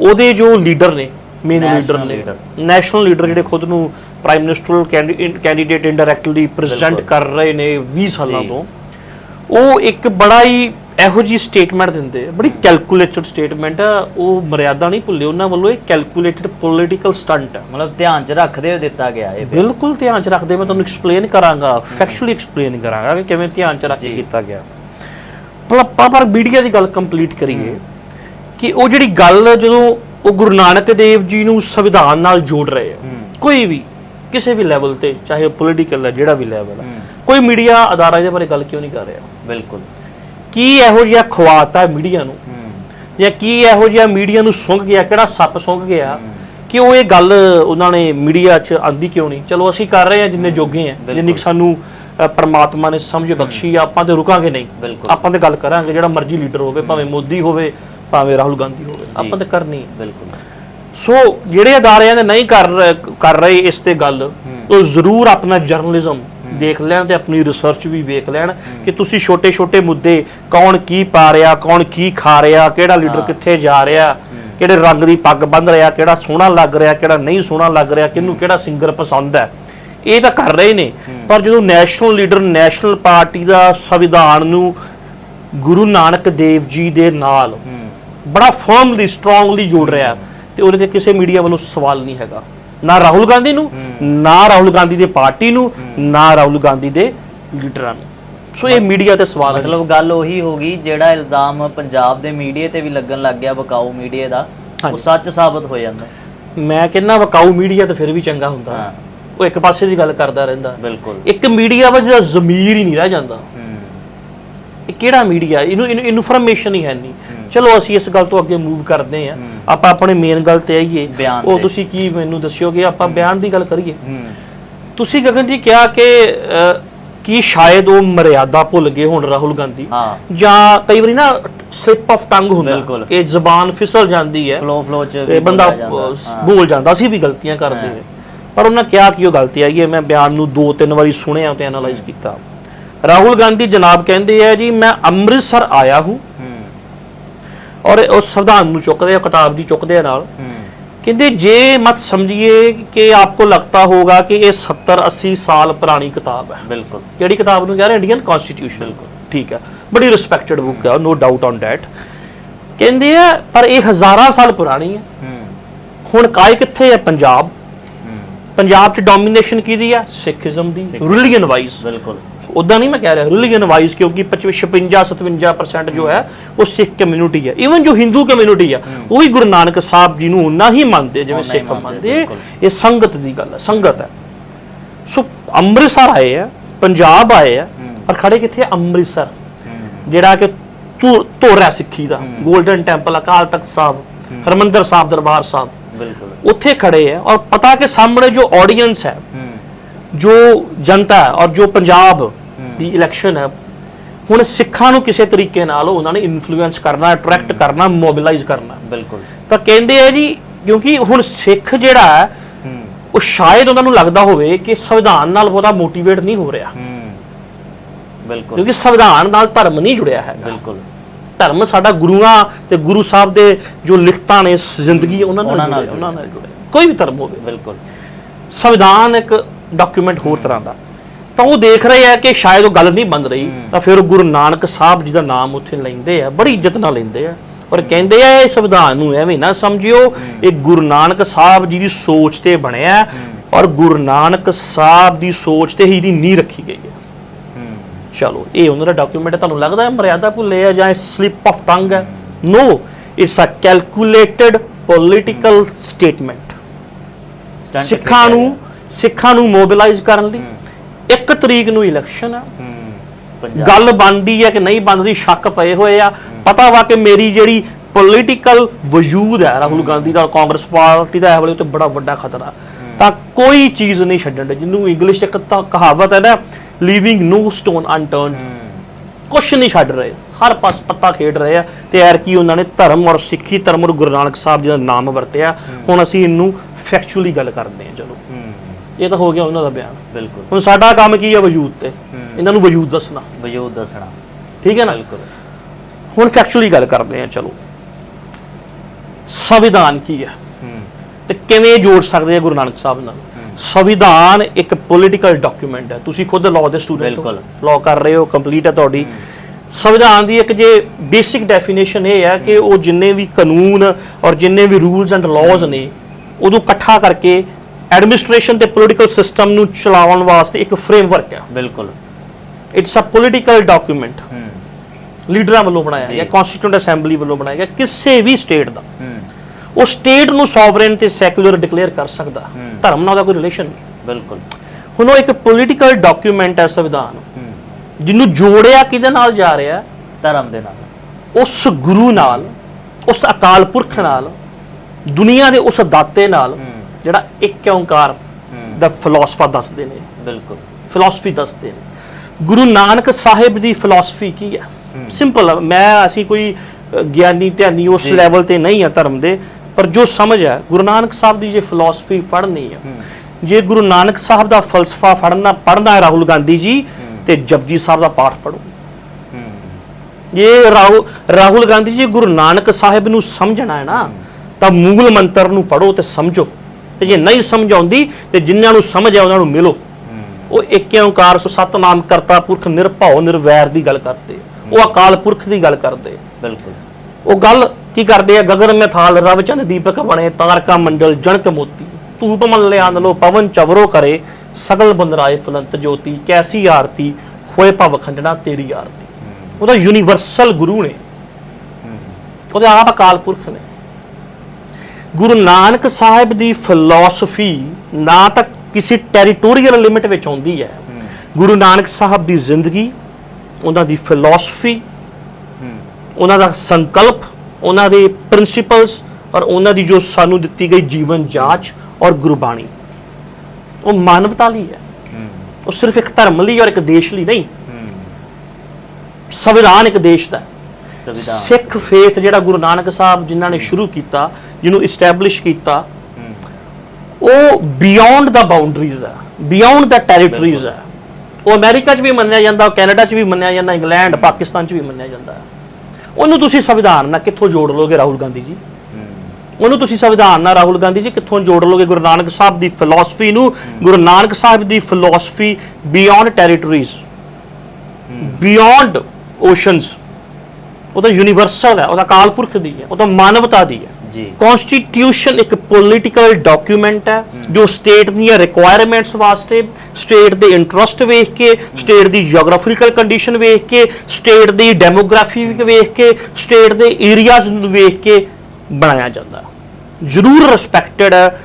ਉਹਦੇ ਜੋ ਲੀਡਰ ਨੇ ਮੇਨ National ਲੀਡਰ ਨੇ leader। ਨੈਸ਼ਨਲ ਲੀਡਰ ਜਿਹੜੇ ਖੁਦ ਨੂੰ prime ministerial candidate indirectly present ਬਿਲਕੁਲ। ਕਰ ਰਹੇ ਨੇ 20 ਸਾਲਾਂ ਜੀ। ਤੋਂ ਉਹ ਇੱਕ ਬੜਾ ਹੀ ਇਹੋ ਜੀ ਸਟੇਟਮੈਂਟ ਦਿੰਦੇ ਆ ਬੜੀ ਕੈਲਕੂਲੇਟਡ ਸਟੇਟਮੈਂਟ ਆ ਉਹ ਮਰਿਆਦਾ ਨਹੀਂ ਭੁੱਲੇ ਉਹਨਾਂ ਵੱਲੋਂ ਇਹ ਕੈਲਕੂਲੇਟਡ ਪੋਲੀਟੀਕਲ ਸਟੰਟ ਹੈ ਮਤਲਬ ਧਿਆਨ ਚ ਰੱਖਦੇ ਹੋਏ ਦਿੱਤਾ ਗਿਆ ਇਹ। ਬਿਲਕੁਲ ਧਿਆਨ ਚ ਰੱਖਦੇ ਮੈਂ ਤੁਹਾਨੂੰ ਐਕਸਪਲੇਨ ਕਰਾਂਗਾ ਫੈਕਚੁਅਲੀ ਐਕਸਪਲੇਨ ਕਰਾਂਗਾ ਕਿ ਕਿਵੇਂ ਧਿਆਨ ਚ ਰੱਖ ਕੇ ਜੀ। ਕੀਤਾ ਗਿਆ ਆਪਾਂ ਪਰ ਮੀਡੀਆ ਦੀ ਗੱਲ ਕੰਪਲੀਟ ਕਰੀਏ ਕਿ ਉਹ ਜਿਹੜੀ ਗੱਲ ਜਦੋਂ ਉਹ ਗੁਰੂ ਨਾਨਕ ਦੇਵ ਜੀ ਨੂੰ ਸੰਵਿਧਾਨ ਨਾਲ ਜੋੜ ਰਹੇ ਆ ਕੋਈ ਵੀ ਕਿਸੇ ਵੀ ਲੈਵਲ ਤੇ ਚਾਹੇ ਪੋਲੀਟੀਕਲ ਹੈ ਜਿਹੜਾ ਵੀ ਲੈਵਲ ਹੈ। ਕੋਈ ਮੀਡੀਆ ਅਦਾਰਾ ਇਹਦੇ ਬਾਰੇ ਗੱਲ ਕਿਉਂ ਨਹੀਂ ਕਰ ਰਿਹਾ? ਬਿਲਕੁਲ। ਕੀ ਇਹੋ ਜਿਹਾ ਖਵਾਤਾ ਮੀਡੀਆ ਨੂੰ? ਜਾਂ ਕੀ ਇਹੋ ਜਿਹਾ ਮੀਡੀਆ ਨੂੰ ਸੁੰਘ ਗਿਆ ਕਿਹੜਾ ਸੱਪ ਸੁੰਘ ਗਿਆ ਕਿ ਉਹ ਇਹ ਗੱਲ ਉਹਨਾਂ ਨੇ ਮੀਡੀਆ 'ਚ ਆਂਦੀ ਕਿਉਂ ਨਹੀਂ? ਚਲੋ ਅਸੀਂ ਕਰ ਰਹੇ ਹਾਂ ਜਿੰਨੇ ਜੋਗੇ ਆ। ਜਿੰਨੀ ਸਾਨੂੰ ਪ੍ਰਮਾਤਮਾ ਨੇ ਸਮਝ ਬਖਸ਼ੀ ਆ, ਆਪਾਂ ਤੇ ਰੁਕਾਂਗੇ ਨਹੀਂ। ਬਿਲਕੁਲ। ਆਪਾਂ ਤੇ ਗੱਲ ਕਰਾਂਗੇ ਜਿਹੜਾ ਮਰਜ਼ੀ ਲੀਡਰ ਹੋਵੇ ਭਾਵੇਂ ਮੋਦੀ ਹੋਵੇ ਭਾਵੇਂ ਰਾਹੁਲ ਗਾਂਧੀ ਹੋਵੇ ਆਪਾਂ ਤੇ ਕਰਨੀ ਹੈ। ਬਿਲਕੁਲ। ਸੋ ਜਿਹੜੇ ਅਦਾਰਿਆਂ ਨੇ ਨਹੀਂ ਕਰ ਕਰ ਰਹੇ ਇਸ ਤੇ ਗੱਲ ਉਹ ਜ਼ਰੂਰ ਆਪਣਾ ਜਰਨਲਿਜ਼ਮ ਦੇਖ ਲੈਣ ਤੇ ਆਪਣੀ ਰਿਸਰਚ ਵੀ ਵੇਖ ਲੈਣ ਕਿ ਤੁਸੀਂ ਛੋਟੇ-ਛੋਟੇ ਮੁੱਦੇ ਕੌਣ ਕੀ ਪਾ ਰਿਹਾ ਕੌਣ ਕੀ ਖਾ ਰਿਹਾ ਕਿਹੜਾ ਲੀਡਰ ਕਿੱਥੇ ਜਾ ਰਿਹਾ ਕਿਹੜੇ ਰੰਗ ਦੀ ਪੱਗ ਬੰਨ ਰਿਹਾ ਕਿਹੜਾ ਸੋਹਣਾ ਲੱਗ ਰਿਹਾ ਕਿਹੜਾ ਨਹੀਂ ਸੋਹਣਾ ਲੱਗ ਰਿਹਾ ਕਿਹਨੂੰ ਕਿਹੜਾ ਸਿੰਗਰ ਪਸੰਦ ਹੈ। ਇਹ ਤਾਂ ਕਰ ਰਹੇ ਨੇ। ਪਰ ਜਦੋਂ ਨੈਸ਼ਨਲ ਲੀਡਰ ਨੈਸ਼ਨਲ ਪਾਰਟੀ ਦਾ ਸੰਵਿਧਾਨ ਨੂੰ ਗੁਰੂ ਨਾਨਕ ਦੇਵ ਜੀ ਦੇ ਨਾਲ ਬੜਾ ਫਰਮਲੀ ਸਟਰੋਂਗਲੀ ਜੋੜ ਰਿਹਾ ਤੇ ਉਹਦੇ ਤੇ ਕਿਸੇ ਮੀਡੀਆ ਵੱਲੋਂ ਸਵਾਲ ਨਹੀਂ ਹੈਗਾ। ਨਾ ਰਾਹੁਲ ਗਾਂਧੀ ਨੂੰ ਨਾ ਰਾਹੁਲ ਗਾਂਧੀ ਦੇ ਪਾਰਟੀ ਨੂੰ ਨਾ ਰਾਹੁਲ ਗਾਂਧੀ ਦੇ ਲੀਡਰਾਂ ਨੂੰ। ਸੋ ਇਹ ਮੀਡੀਆ ਤੇ ਸਵਾਲ ਮਤਲਬ ਗੱਲ ਉਹੀ ਹੋ ਗਈ ਜਿਹੜਾ ਇਲਜ਼ਾਮ ਪੰਜਾਬ ਦੇ ਮੀਡੀਆ ਤੇ ਵੀ ਲੱਗਣ ਲੱਗ ਗਿਆ ਬਕਾਊ ਮੀਡੀਆ ਦਾ ਉਹ। ਸੱਚ ਸਾਬਤ ਹੋ ਜਾਂਦਾ। ਮੈਂ ਕਹਿੰਦਾ ਵਕਾਊ ਮੀਡੀਆ ਤਾਂ ਫਿਰ ਵੀ ਚੰਗਾ ਹੁੰਦਾ। ਹਾਂ। ਉਹ ਇੱਕ ਪਾਸੇ ਦੀ ਗੱਲ ਕਰਦਾ ਰਹਿੰਦਾ। ਬਿਲਕੁਲ। ਇੱਕ ਮੀਡੀਆ ਵਾ ਜਿਹਦਾ ਜ਼ਮੀਰ ਹੀ ਨਹੀਂ ਰਹਿ ਜਾਂਦਾ। ਹੂੰ। ਇਹ ਕਿਹੜਾ ਮੀਡੀਆ? ਇਹਨੂੰ ਇਨਫੋਰਮੇਸ਼ਨ ਹੀ ਹੈ ਨਹੀਂ। ਚਲੋ ਅਸੀਂ ਇਸ ਗੱਲ ਤੋਂ ਅੱਗੇ ਮੂਵ ਕਰਦੇ ਹਾਂ। ਆਪਾਂ ਆਪਣੇ ਮੇਨ ਗੱਲ ਤੇ ਆਈਏ। ਉਹ। ਤੁਸੀਂ ਕੀ ਮੈਨੂੰ ਦੱਸਿਓਗੇ ਆਪਾਂ ਬਿਆਨ ਦੀ ਗੱਲ ਕਰੀਏ। ਹੂੰ। ਤੁਸੀਂ ਗਗਨ ਜੀ ਕਿਹਾ ਕਿ ਕੀ ਸ਼ਾਇਦ ਉਹ ਮਰਿਆਦਾ ਭੁੱਲ ਗਏ ਹੁਣ ਰਾਹੁਲ ਗਾਂਧੀ? ਹਾਂ। ਜਾਂ ਕਈ ਵਾਰੀ ਨਾ ਸਲਿਪ ਆਫ ਟੰਗ ਹੁੰਦਾ। ਕਿ ਜ਼ਬਾਨ ਫਿਸਲ ਜਾਂਦੀ ਹੈ। ਫਲੋ ਫਲੋ ਚ ਬੰਦਾ ਹਾਂ। ਭੁੱਲ ਜਾਂਦਾ। ਸੀ ਵੀ ਗਲਤੀਆਂ ਕਰਦੇ ਨੇ ਪਰ ਉਹਨਾਂ ਕਿਹਾ ਕਿ ਉਹ ਗਲਤੀ ਆਈ ਹੈ। ਮੈਂ ਬਿਆਨ ਨੂੰ ਦੋ ਤਿੰਨ ਵਾਰੀ ਸੁਣਿਆ ਤੇ ਐਨਾਲਾਈਜ਼ ਕੀਤਾ। ਰਾਹੁਲ ਗਾਂਧੀ ਜਨਾਬ ਕਹਿੰਦੇ ਆ ਜੀ ਮੈਂ ਅੰਮ੍ਰਿਤਸਰ ਆਇਆ ਹੂੰ ਔਰ ਉਸ ਸੰਵਿਧਾਨ ਨੂੰ ਚੁੱਕਦੇ ਆ ਕਿਤਾਬ ਦੀ ਚੁੱਕਦੇ ਆ ਨਾਲ। ਕਹਿੰਦੇ ਜੇ ਮਤ ਸਮਝੀਏ ਕਿ ਆਪਕੋ ਲੱਗਤਾ ਹੋਗਾ ਕਿ ਇਹ 70 80 ਸਾਲ ਪੁਰਾਣੀ ਕਿਤਾਬ ਹੈ। ਬਿਲਕੁਲ। ਕਿਹੜੀ ਕਿਤਾਬ ਨੂੰ ਕਹਿ ਰਹੇ? ਇੰਡੀਅਨ ਕਨਸਟੀਟਿਊਸ਼ਨ ਬਿਲਕੁਲ। ਠੀਕ ਹੈ। ਬੜੀ ਰਿਸਪੈਕਟਡ ਬੁੱਕ ਹੈ ਨੋ ਡਾਊਟ ਔਨ ਥੈਟ ਕਹਿੰਦੇ ਆ ਪਰ ਇਹ ਹਜ਼ਾਰਾਂ ਸਾਲ ਪੁਰਾਣੀ ਹੈ। ਹੁਣ ਕਾਇ ਕਿੱਥੇ ਹੈ? ਪੰਜਾਬ। ਪੰਜਾਬ 'ਚ ਡੋਮੀਨੇਸ਼ਨ ਕਿਹਦੀ ਹੈ ਸਿੱਖੀਜ਼ਮ ਦੀ। ਰਿਲੀਜੀਅਨ ਵਾਈਜ਼ ਬਿਲਕੁਲ। ਉਦਾਂ ਨਹੀਂ ਮੈਂ ਕਹਿ ਰਿਹਾ ਰਿਲੀਜੀਅਨ ਵਾਈਜ਼ ਕਿਉਂਕਿ 55 57% ਜੋ ਹੈ ਉਹ ਸਿੱਖ ਕਮਿਊਨਿਟੀ ਹੈ ਇਵਨ ਜੋ ਹਿੰਦੂ ਕਮਿਊਨਿਟੀ ਹੈ। ਉਹ ਵੀ ਗੁਰੂ ਨਾਨਕ ਸਾਹਿਬ ਜੀ ਨੂੰ ਉਨਾ ਹੀ ਮੰਨਦੇ ਜਿਵੇਂ ਸਿੱਖ ਮੰਨਦੇ। ਇਹ ਸੰਗਤ ਦੀ ਗੱਲ ਹੈ ਸੰਗਤ ਹੈ ਸੋ ਅੰਮ੍ਰਿਤਸਰ ਆਏ ਆ ਪੰਜਾਬ ਆਏ ਆ ਪਰ ਖੜੇ ਕਿੱਥੇ ਆ? ਅੰਮ੍ਰਿਤਸਰ। ਜਿਹੜਾ ਕਿ ਧੁਰ ਸਿੱਖੀ ਦਾ 골ਡਨ ਟੈਂਪਲ ਅਕਾਲ ਤਖਤ ਸਾਹਿਬ ਹਰਮੰਦਰ ਸਾਹਿਬ ਦਰਬਾਰ ਸਾਹਿਬ। ਉੱਥੇ ਖੜੇ ਆ ਔਰ ਪਤਾ ਕਿ ਸਾਹਮਣੇ ਜੋ ਆਡੀਅנס ਹੈ ਹੂੰ। ਜੋ ਜਨਤਾ ਹੈ ਔਰ ਜੋ ਪੰਜਾਬ ਦੀ ਇਲੈਕਸ਼ਨ ਹੈ ਹੁਣ ਸਿੱਖਾਂ ਨੂੰ ਕਿਸੇ ਤਰੀਕੇ ਨਾਲ ਉਹਨਾਂ ਨੇ ਇਨਫਲੂਐਂਸ ਕਰਨਾ ਅਟਰੈਕਟ ਕਰਨਾ ਮੋਬਿਲਾਈਜ਼ ਕਰਨਾ। ਬਿਲਕੁਲ। ਤਾਂ ਕਹਿੰਦੇ ਆ ਜੀ ਕਿਉਂਕਿ ਹੁਣ ਸਿੱਖ ਜਿਹੜਾ ਹੈ ਹੂੰ। ਉਹ ਸ਼ਾਇਦ ਉਹਨਾਂ ਨੂੰ ਲੱਗਦਾ ਹੋਵੇ ਕਿ ਸੰਵਿਧਾਨ ਨਾਲ ਬਹੁਤਾ ਮੋਟੀਵੇਟ ਨਹੀਂ ਹੋ ਰਿਹਾ। ਹੂੰ। ਬਿਲਕੁਲ। ਕਿਉਂਕਿ ਸੰਵਿਧਾਨ ਨਾਲ ਧਰਮ ਨਹੀਂ ਜੁੜਿਆ ਹੈਗਾ। ਬਿਲਕੁਲ। ਧਰਮ ਸਾਡਾ ਗੁਰੂਆਂ ਤੇ ਗੁਰੂ ਸਾਹਿਬ ਦੇ ਜੋ ਲਿਖਤਾਂ ਨੇ ਜ਼ਿੰਦਗੀ ਉਹਨਾਂ ਨਾਲ ਉਹਨਾਂ ਨਾਲ ਜੁੜਿਆ, ਕੋਈ ਵੀ ਧਰਮ ਹੋਵੇ। ਬਿਲਕੁਲ। ਸੰਵਿਧਾਨ ਇੱਕ ਡਾਕੂਮੈਂਟ ਹੋਰ ਤਰ੍ਹਾਂ ਦਾ। ਤਾਂ ਉਹ ਦੇਖ ਰਹੇ ਆ ਕਿ ਸ਼ਾਇਦ ਉਹ ਗੱਲ ਨਹੀਂ ਬਣ ਰਹੀ ਤਾਂ ਫਿਰ ਗੁਰੂ ਨਾਨਕ ਸਾਹਿਬ ਜੀ ਦਾ ਨਾਮ ਉੱਥੇ ਲੈਂਦੇ ਆ ਬੜੀ ਇੱਜ਼ਤ ਨਾਲ ਲੈਂਦੇ ਆ। ਔਰ ਕਹਿੰਦੇ ਆ ਇਹ ਸੰਵਿਧਾਨ ਨੂੰ ਐਵੇਂ ਨਾ ਸਮਝਿਓ ਇਹ ਗੁਰੂ ਨਾਨਕ ਸਾਹਿਬ ਜੀ ਦੀ ਸੋਚ ਤੇ ਬਣਿਆ ਔਰ ਗੁਰੂ ਨਾਨਕ ਸਾਹਿਬ ਦੀ ਸੋਚ ਤੇ ਹੀ ਇਹਦੀ ਨੀਂਹ ਰੱਖੀ ਗਈ ਹੂੰ। ਚਲੋ ਇਹ ਉਹਨਾਂ ਦਾ ਡਾਕੂਮੈਂਟ ਤੁਹਾਨੂੰ ਲੱਗਦਾ ਹੈ ਮਰਿਆਦਾ ਭੁੱਲੇ ਆ ਜਾਂ ਸਲਿਪ ਆਫ ਟੰਗ ਹੈ? No it's a calculated political statement ਸਿੱਖਾਂ ਨੂੰ ਸਿੱਖਾਂ ਨੂੰ ਮੋਬਿਲਾਈਜ਼ ਕਰਨ ਲਈ। ਇੱਕ ਤਰੀਕ ਨੂੰ ਇਲੈਕਸ਼ਨ ਆ। ਗੱਲ ਬਣਦੀ ਹੈ ਕਿ ਨਹੀਂ ਬਣਦੀ ਸ਼ੱਕ ਪਏ ਹੋਏ ਆ। ਪਤਾ ਵਾ ਕਿ ਮੇਰੀ ਜਿਹੜੀ ਪੋਲਿਟੀਕਲ ਵਜੂਦ ਹੈ ਰਾਹੁਲ ਗਾਂਧੀ ਦਾ ਕਾਂਗਰਸ ਪਾਰਟੀ ਦਾ ਇਹ ਵੇਲੇ ਉੱਤੇ ਬੜਾ ਵੱਡਾ ਖਤਰਾ। ਤਾਂ ਕੋਈ ਚੀਜ਼ ਨਹੀਂ ਛੱਡਣ ਦੇ। ਜਿਹਨੂੰ ਇੰਗਲਿਸ਼ ਇੱਕ ਤਾਂ ਕਹਾਵਤ ਹੈ ਨਾ ਲੀਵਿੰਗ ਨੋ ਸਟੋਨ ਅਨਟਰਨਡ ਕੁਛ ਨਹੀਂ ਛੱਡ ਰਹੇ। ਹਰ ਪਾਸ ਪੱਤਾ ਖੇਡ ਰਹੇ ਆ ਤੇ ਐਰ ਕੀ ਉਹਨਾਂ ਨੇ ਧਰਮ ਔਰ ਸਿੱਖੀ ਧਰਮ ਔਰ ਗੁਰੂ ਨਾਨਕ ਸਾਹਿਬ ਜੀ ਦਾ ਨਾਮ ਵਰਤਿਆ। ਹੁਣ ਅਸੀਂ ਇਹਨੂੰ ਫੈਕਚੁਅਲੀ ਗੱਲ ਕਰਦੇ ਹਾਂ ਚਲੋ। ਇਹ ਤਾਂ ਹੋ ਗਿਆ ਉਹਨਾਂ ਦਾ ਬਿਆਨ। ਬਿਲਕੁਲ। ਹੁਣ ਸਾਡਾ ਕੰਮ ਕੀ ਹੈ ਵਜੂਦ ਤੇ? ਇਹਨਾਂ ਨੂੰ ਵਜੂਦ ਦੱਸਣਾ। ਵਜੂਦ ਦੱਸਣਾ। ਠੀਕ ਹੈ ਨਾ? ਬਿਲਕੁਲ। ਹੁਣ ਫੈਕਚੁਅਲੀ ਗੱਲ ਕਰਦੇ ਹਾਂ ਚਲੋ। ਸੰਵਿਧਾਨ ਕੀ ਹੂੰ। ਤੇ ਕਿਵੇਂ ਜੋੜ ਸਕਦੇ ਆ ਗੁਰੂ ਨਾਨਕ ਸਾਹਿਬ ਨਾਲ? ਸੰਵਿਧਾਨ ਇੱਕ ਪੋਲਿਟੀਕਲ ਡਾਕੂਮੈਂਟ ਹੈ। ਤੁਸੀਂ ਖੁਦ ਲਾਅ ਦੇ ਸਟੂਡੈਂਟ ਹੋ। ਲਾਅ ਕਰ ਰਹੇ ਹੋ ਕੰਪਲੀਟ ਹੈ ਤੁਹਾਡੀ। ਸੰਵਿਧਾਨ ਦੀ ਇੱਕ ਜੇ ਬੇਸਿਕ ਡੈਫੀਨੇਸ਼ਨ ਇਹ ਹੈ ਕਿ ਉਹ ਜਿੰਨੇ ਵੀ ਕਾਨੂੰਨ ਔਰ ਜਿੰਨੇ ਵੀ ਰੂਲਸ ਐਂਡ ਲਾਜ਼ ਨੇ ਉਦੋਂ ਇਕੱਠਾ ਕਰਕੇ ਐਡਮਿਨਿਸਟ੍ਰੇਸ਼ਨ ਤੇ ਪੋਲਿਟੀਕਲ ਸਿਸਟਮ ਨੂੰ ਚਲਾਉਣ ਵਾਸਤੇ ਇੱਕ ਫਰੇਮਵਰਕ ਹੈ। ਬਿਲਕੁਲ। ਇਟਸ ਅ ਪੋਲਿਟੀਕਲ ਡਾਕੂਮੈਂਟ ਲੀਡਰਾਂ ਵੱਲੋਂ ਬਣਾਇਆ। ਗਿਆ ਕਨਸਟੀਟਿਊਂਟ ਅਸੈਂਬਲੀ ਵੱਲੋਂ ਬਣਾਇਆ ਗਿਆ ਕਿਸੇ ਵੀ ਸਟੇਟ ਦਾ। ਉਹ ਸਟੇਟ ਨੂੰ ਸੋਵਰਨ ਤੇ ਸੈਕੂਲਰ ਡਿਕਲੇਅਰ ਕਰ ਸਕਦਾ। ਧਰਮ ਨਾਲ ਉਹਦਾ ਕੋਈ ਰਿਲੇਸ਼ਨ ਨਹੀਂ। ਬਿਲਕੁਲ। ਹੁਣ ਉਹ ਇੱਕ ਪੋਲਿਟੀਕਲ ਡਾਕੂਮੈਂਟ ਹੈ ਸੰਵਿਧਾਨ। ਜਿਹਨੂੰ ਜੋੜਿਆ ਕਿਹਦੇ ਨਾਲ ਜਾ ਰਿਹਾ? ਧਰਮ ਦੇ ਨਾਲ। ਉਸ ਗੁਰੂ ਨਾਲ ਉਸ ਅਕਾਲ ਪੁਰਖ ਨਾਲ ਦੁਨੀਆ ਦੇ ਉਸ ਦਾਤੇ ਨਾਲ ਜਿਹੜਾ ਇੱਕ ਓੰਕਾਰ ਦਾ ਫਿਲਾਸਫਾ ਦੱਸਦੇ ਨੇ। ਬਿਲਕੁਲ। ਫਿਲਾਸਫੀ ਦੱਸਦੇ ਨੇ। ਗੁਰੂ ਨਾਨਕ ਸਾਹਿਬ ਦੀ ਫਿਲਾਸਫੀ ਕੀ ਹੈ। ਸਿੰਪਲ ਮੈਂ ਅਸੀਂ ਕੋਈ ਗਿਆਨੀ ਧਿਆਨੀ ਉਸ। ਲੈਵਲ ਤੇ ਨਹੀਂ ਆ ਧਰਮ ਦੇ ਪਰ ਜੋ ਸਮਝ ਹੈ ਗੁਰੂ ਨਾਨਕ ਸਾਹਿਬ ਦੀ ਜੇ ਫਿਲਾਸਫੀ ਪੜ੍ਹਨੀ ਹੂੰ। ਜੇ ਗੁਰੂ ਨਾਨਕ ਸਾਹਿਬ ਦਾ ਫਲਸਫਾ ਪੜ੍ਹਨਾ ਪੜ੍ਹਨਾ ਹੈ ਰਾਹੁਲ ਗਾਂਧੀ ਜੀ। ਤੇ ਜਪਜੀ ਸਾਹਿਬ ਦਾ ਪਾਠ ਪੜ੍ਹੋ। ਹੂੰ। ਜੇ ਰਾਹੁਲ ਰਾਹੁਲ ਗਾਂਧੀ ਜੀ ਗੁਰੂ ਨਾਨਕ ਸਾਹਿਬ ਨੂੰ ਸਮਝਣਾ ਹੈ ਨਾ ਤਾਂ ਮੂਲ ਮੰਤਰ ਨੂੰ ਪੜੋ ਤੇ ਸਮਝੋ। ਤੇ ਜੇ ਨਹੀਂ ਸਮਝ ਆਉਂਦੀ ਤੇ ਜਿਨ੍ਹਾਂ ਨੂੰ ਸਮਝ ਆ ਉਹਨਾਂ ਨੂੰ ਮਿਲੋ। ਉਹ ਇੱਕ ਓੰਕਾਰ ਸਤਨਾਮ ਕਰਤਾ ਪੁਰਖ ਨਿਰਭਉ ਨਿਰਵੈਰ ਦੀ ਗੱਲ ਕਰਦੇ। ਉਹ ਅਕਾਲ ਪੁਰਖ ਦੀ ਗੱਲ ਕਰਦੇ। ਬਿਲਕੁਲ। ਉਹ ਗੱਲ ਕੀ ਕਰਦੇ ਆ? ਗਗਨ ਮੈਂ ਥਾਲ ਰਵ ਚੰਦ ਦੀਪਕ ਬਣੇ ਤਾਰਕਾ ਮੰਡਲ ਜਣਕ ਮੋਤੀ। ਧੂਪ ਮਨ ਲਿਆਨ ਲੋ ਪਵਨ ਚਵਰੋ ਕਰੇ ਸਗਲ ਬੰਦਰਾਏ ਫਲੰਤ ਜੋਤੀ ਕੈਸੀ ਆਰਤੀ ਹੋਏ ਭਵ ਖੰਡਣਾ ਤੇਰੀ ਆਰਤੀ। ਉਹਦਾ ਯੂਨੀਵਰਸਲ ਗੁਰੂ ਨੇ। ਉਹਦੇ ਆਪ ਅਕਾਲ ਪੁਰਖ ਨੇ। ਗੁਰੂ ਨਾਨਕ ਸਾਹਿਬ ਦੀ ਫਿਲਾਸਫੀ ਨਾ ਤਾਂ ਕਿਸੇ ਟੈਰੀਟੋਰੀਅਲ ਲਿਮਿਟ ਵਿੱਚ ਆਉਂਦੀ ਹੈ। ਗੁਰੂ ਨਾਨਕ ਸਾਹਿਬ ਦੀ ਜ਼ਿੰਦਗੀ ਉਹਨਾਂ ਦੀ ਫਿਲਾਸਫੀ ਉਹਨਾਂ ਦਾ ਸੰਕਲਪ ਉਹਨਾਂ ਦੇ ਪ੍ਰਿੰਸੀਪਲਸ ਔਰ ਉਹਨਾਂ ਦੀ ਜੋ ਸਾਨੂੰ ਦਿੱਤੀ ਗਈ ਜੀਵਨ ਜਾਂਚ ਔਰ ਗੁਰਬਾਣੀ। ਉਹ ਮਾਨਵਤਾ ਲਈ ਹੈ। ਉਹ ਸਿਰਫ ਇੱਕ ਧਰਮ ਲਈ ਔਰ ਇੱਕ ਦੇਸ਼ ਲਈ ਨਹੀਂ। ਸੰਵਿਧਾਨ ਇੱਕ ਦੇਸ਼ ਦਾ ਸਿੱਖ ਫੇਥ ਜਿਹੜਾ ਗੁਰੂ ਨਾਨਕ ਸਾਹਿਬ ਜਿਨ੍ਹਾਂ ਨੇ ਸ਼ੁਰੂ ਕੀਤਾ ਜਿਹਨੂੰ ਇਸਟੈਬਲਿਸ਼ ਕੀਤਾ ਉਹ ਬਿਯੋਂਡ ਦਾ ਬਾਉਂਡਰੀਜ਼ ਹੈ। ਬਿਯੋਂਡ ਦਾ ਟੈਰੀਟਰੀਜ਼ ਹੈ। ਉਹ ਅਮਰੀਕਾ 'ਚ ਵੀ ਮੰਨਿਆ ਜਾਂਦਾ ਉਹ ਕੈਨੇਡਾ 'ਚ ਵੀ ਮੰਨਿਆ ਜਾਂਦਾ ਇੰਗਲੈਂਡ ਪਾਕਿਸਤਾਨ 'ਚ ਵੀ ਮੰਨਿਆ ਜਾਂਦਾ। ਉਹਨੂੰ ਤੁਸੀਂ ਸੰਵਿਧਾਨ ਨਾਲ ਕਿੱਥੋਂ ਜੋੜ ਲੋਗੇ ਰਾਹੁਲ ਗਾਂਧੀ ਜੀ? ਉਹਨੂੰ ਤੁਸੀਂ ਸੰਵਿਧਾਨ ਨਾਲ ਰਾਹੁਲ ਗਾਂਧੀ ਜੀ ਕਿੱਥੋਂ ਜੋੜ ਲੋਗੇ ਗੁਰੂ ਨਾਨਕ ਸਾਹਿਬ ਦੀ ਫਿਲਾਸਫੀ ਨੂੰ ਗੁਰੂ ਨਾਨਕ ਸਾਹਿਬ ਦੀ philosophy beyond territories beyond oceans ਉਹ ਤਾਂ ਯੂਨੀਵਰਸਲ ਹੈ ਉਹ ਤਾਂ ਅਕਾਲ ਪੁਰਖ ਦੀ ਹੈ ਉਹ ਤਾਂ ਮਾਨਵਤਾ ਦੀ ਹੈ। ਜੀ। ਕਨਸਟੀਟਿਊਸ਼ਨ ਇੱਕ ਪੋਲੀਟੀਕਲ ਡਾਕੂਮੈਂਟ ਹੈ ਜੋ ਸਟੇਟ ਦੀਆਂ ਰਿਕੁਆਇਰਮੈਂਟਸ ਵਾਸਤੇ ਸਟੇਟ ਦੇ ਇੰਟਰਸਟ ਵੇਖ ਕੇ ਸਟੇਟ ਦੀ ਜੀਓਗ੍ਰਾਫੀਕਲ ਕੰਡੀਸ਼ਨ ਵੇਖ ਕੇ ਸਟੇਟ ਦੀ ਡੈਮੋਗ੍ਰਾਫੀ ਵੇਖ ਕੇ ਸਟੇਟ ਦੇ ਏਰੀਆਜ਼ ਨੂੰ ਵੇਖ ਕੇ ਬਣਾਇਆ ਜਾਂਦਾ। ਹੈ। ਜ਼ਰੂਰ ਰਿਸਪੈਕਟਡ ਹੈ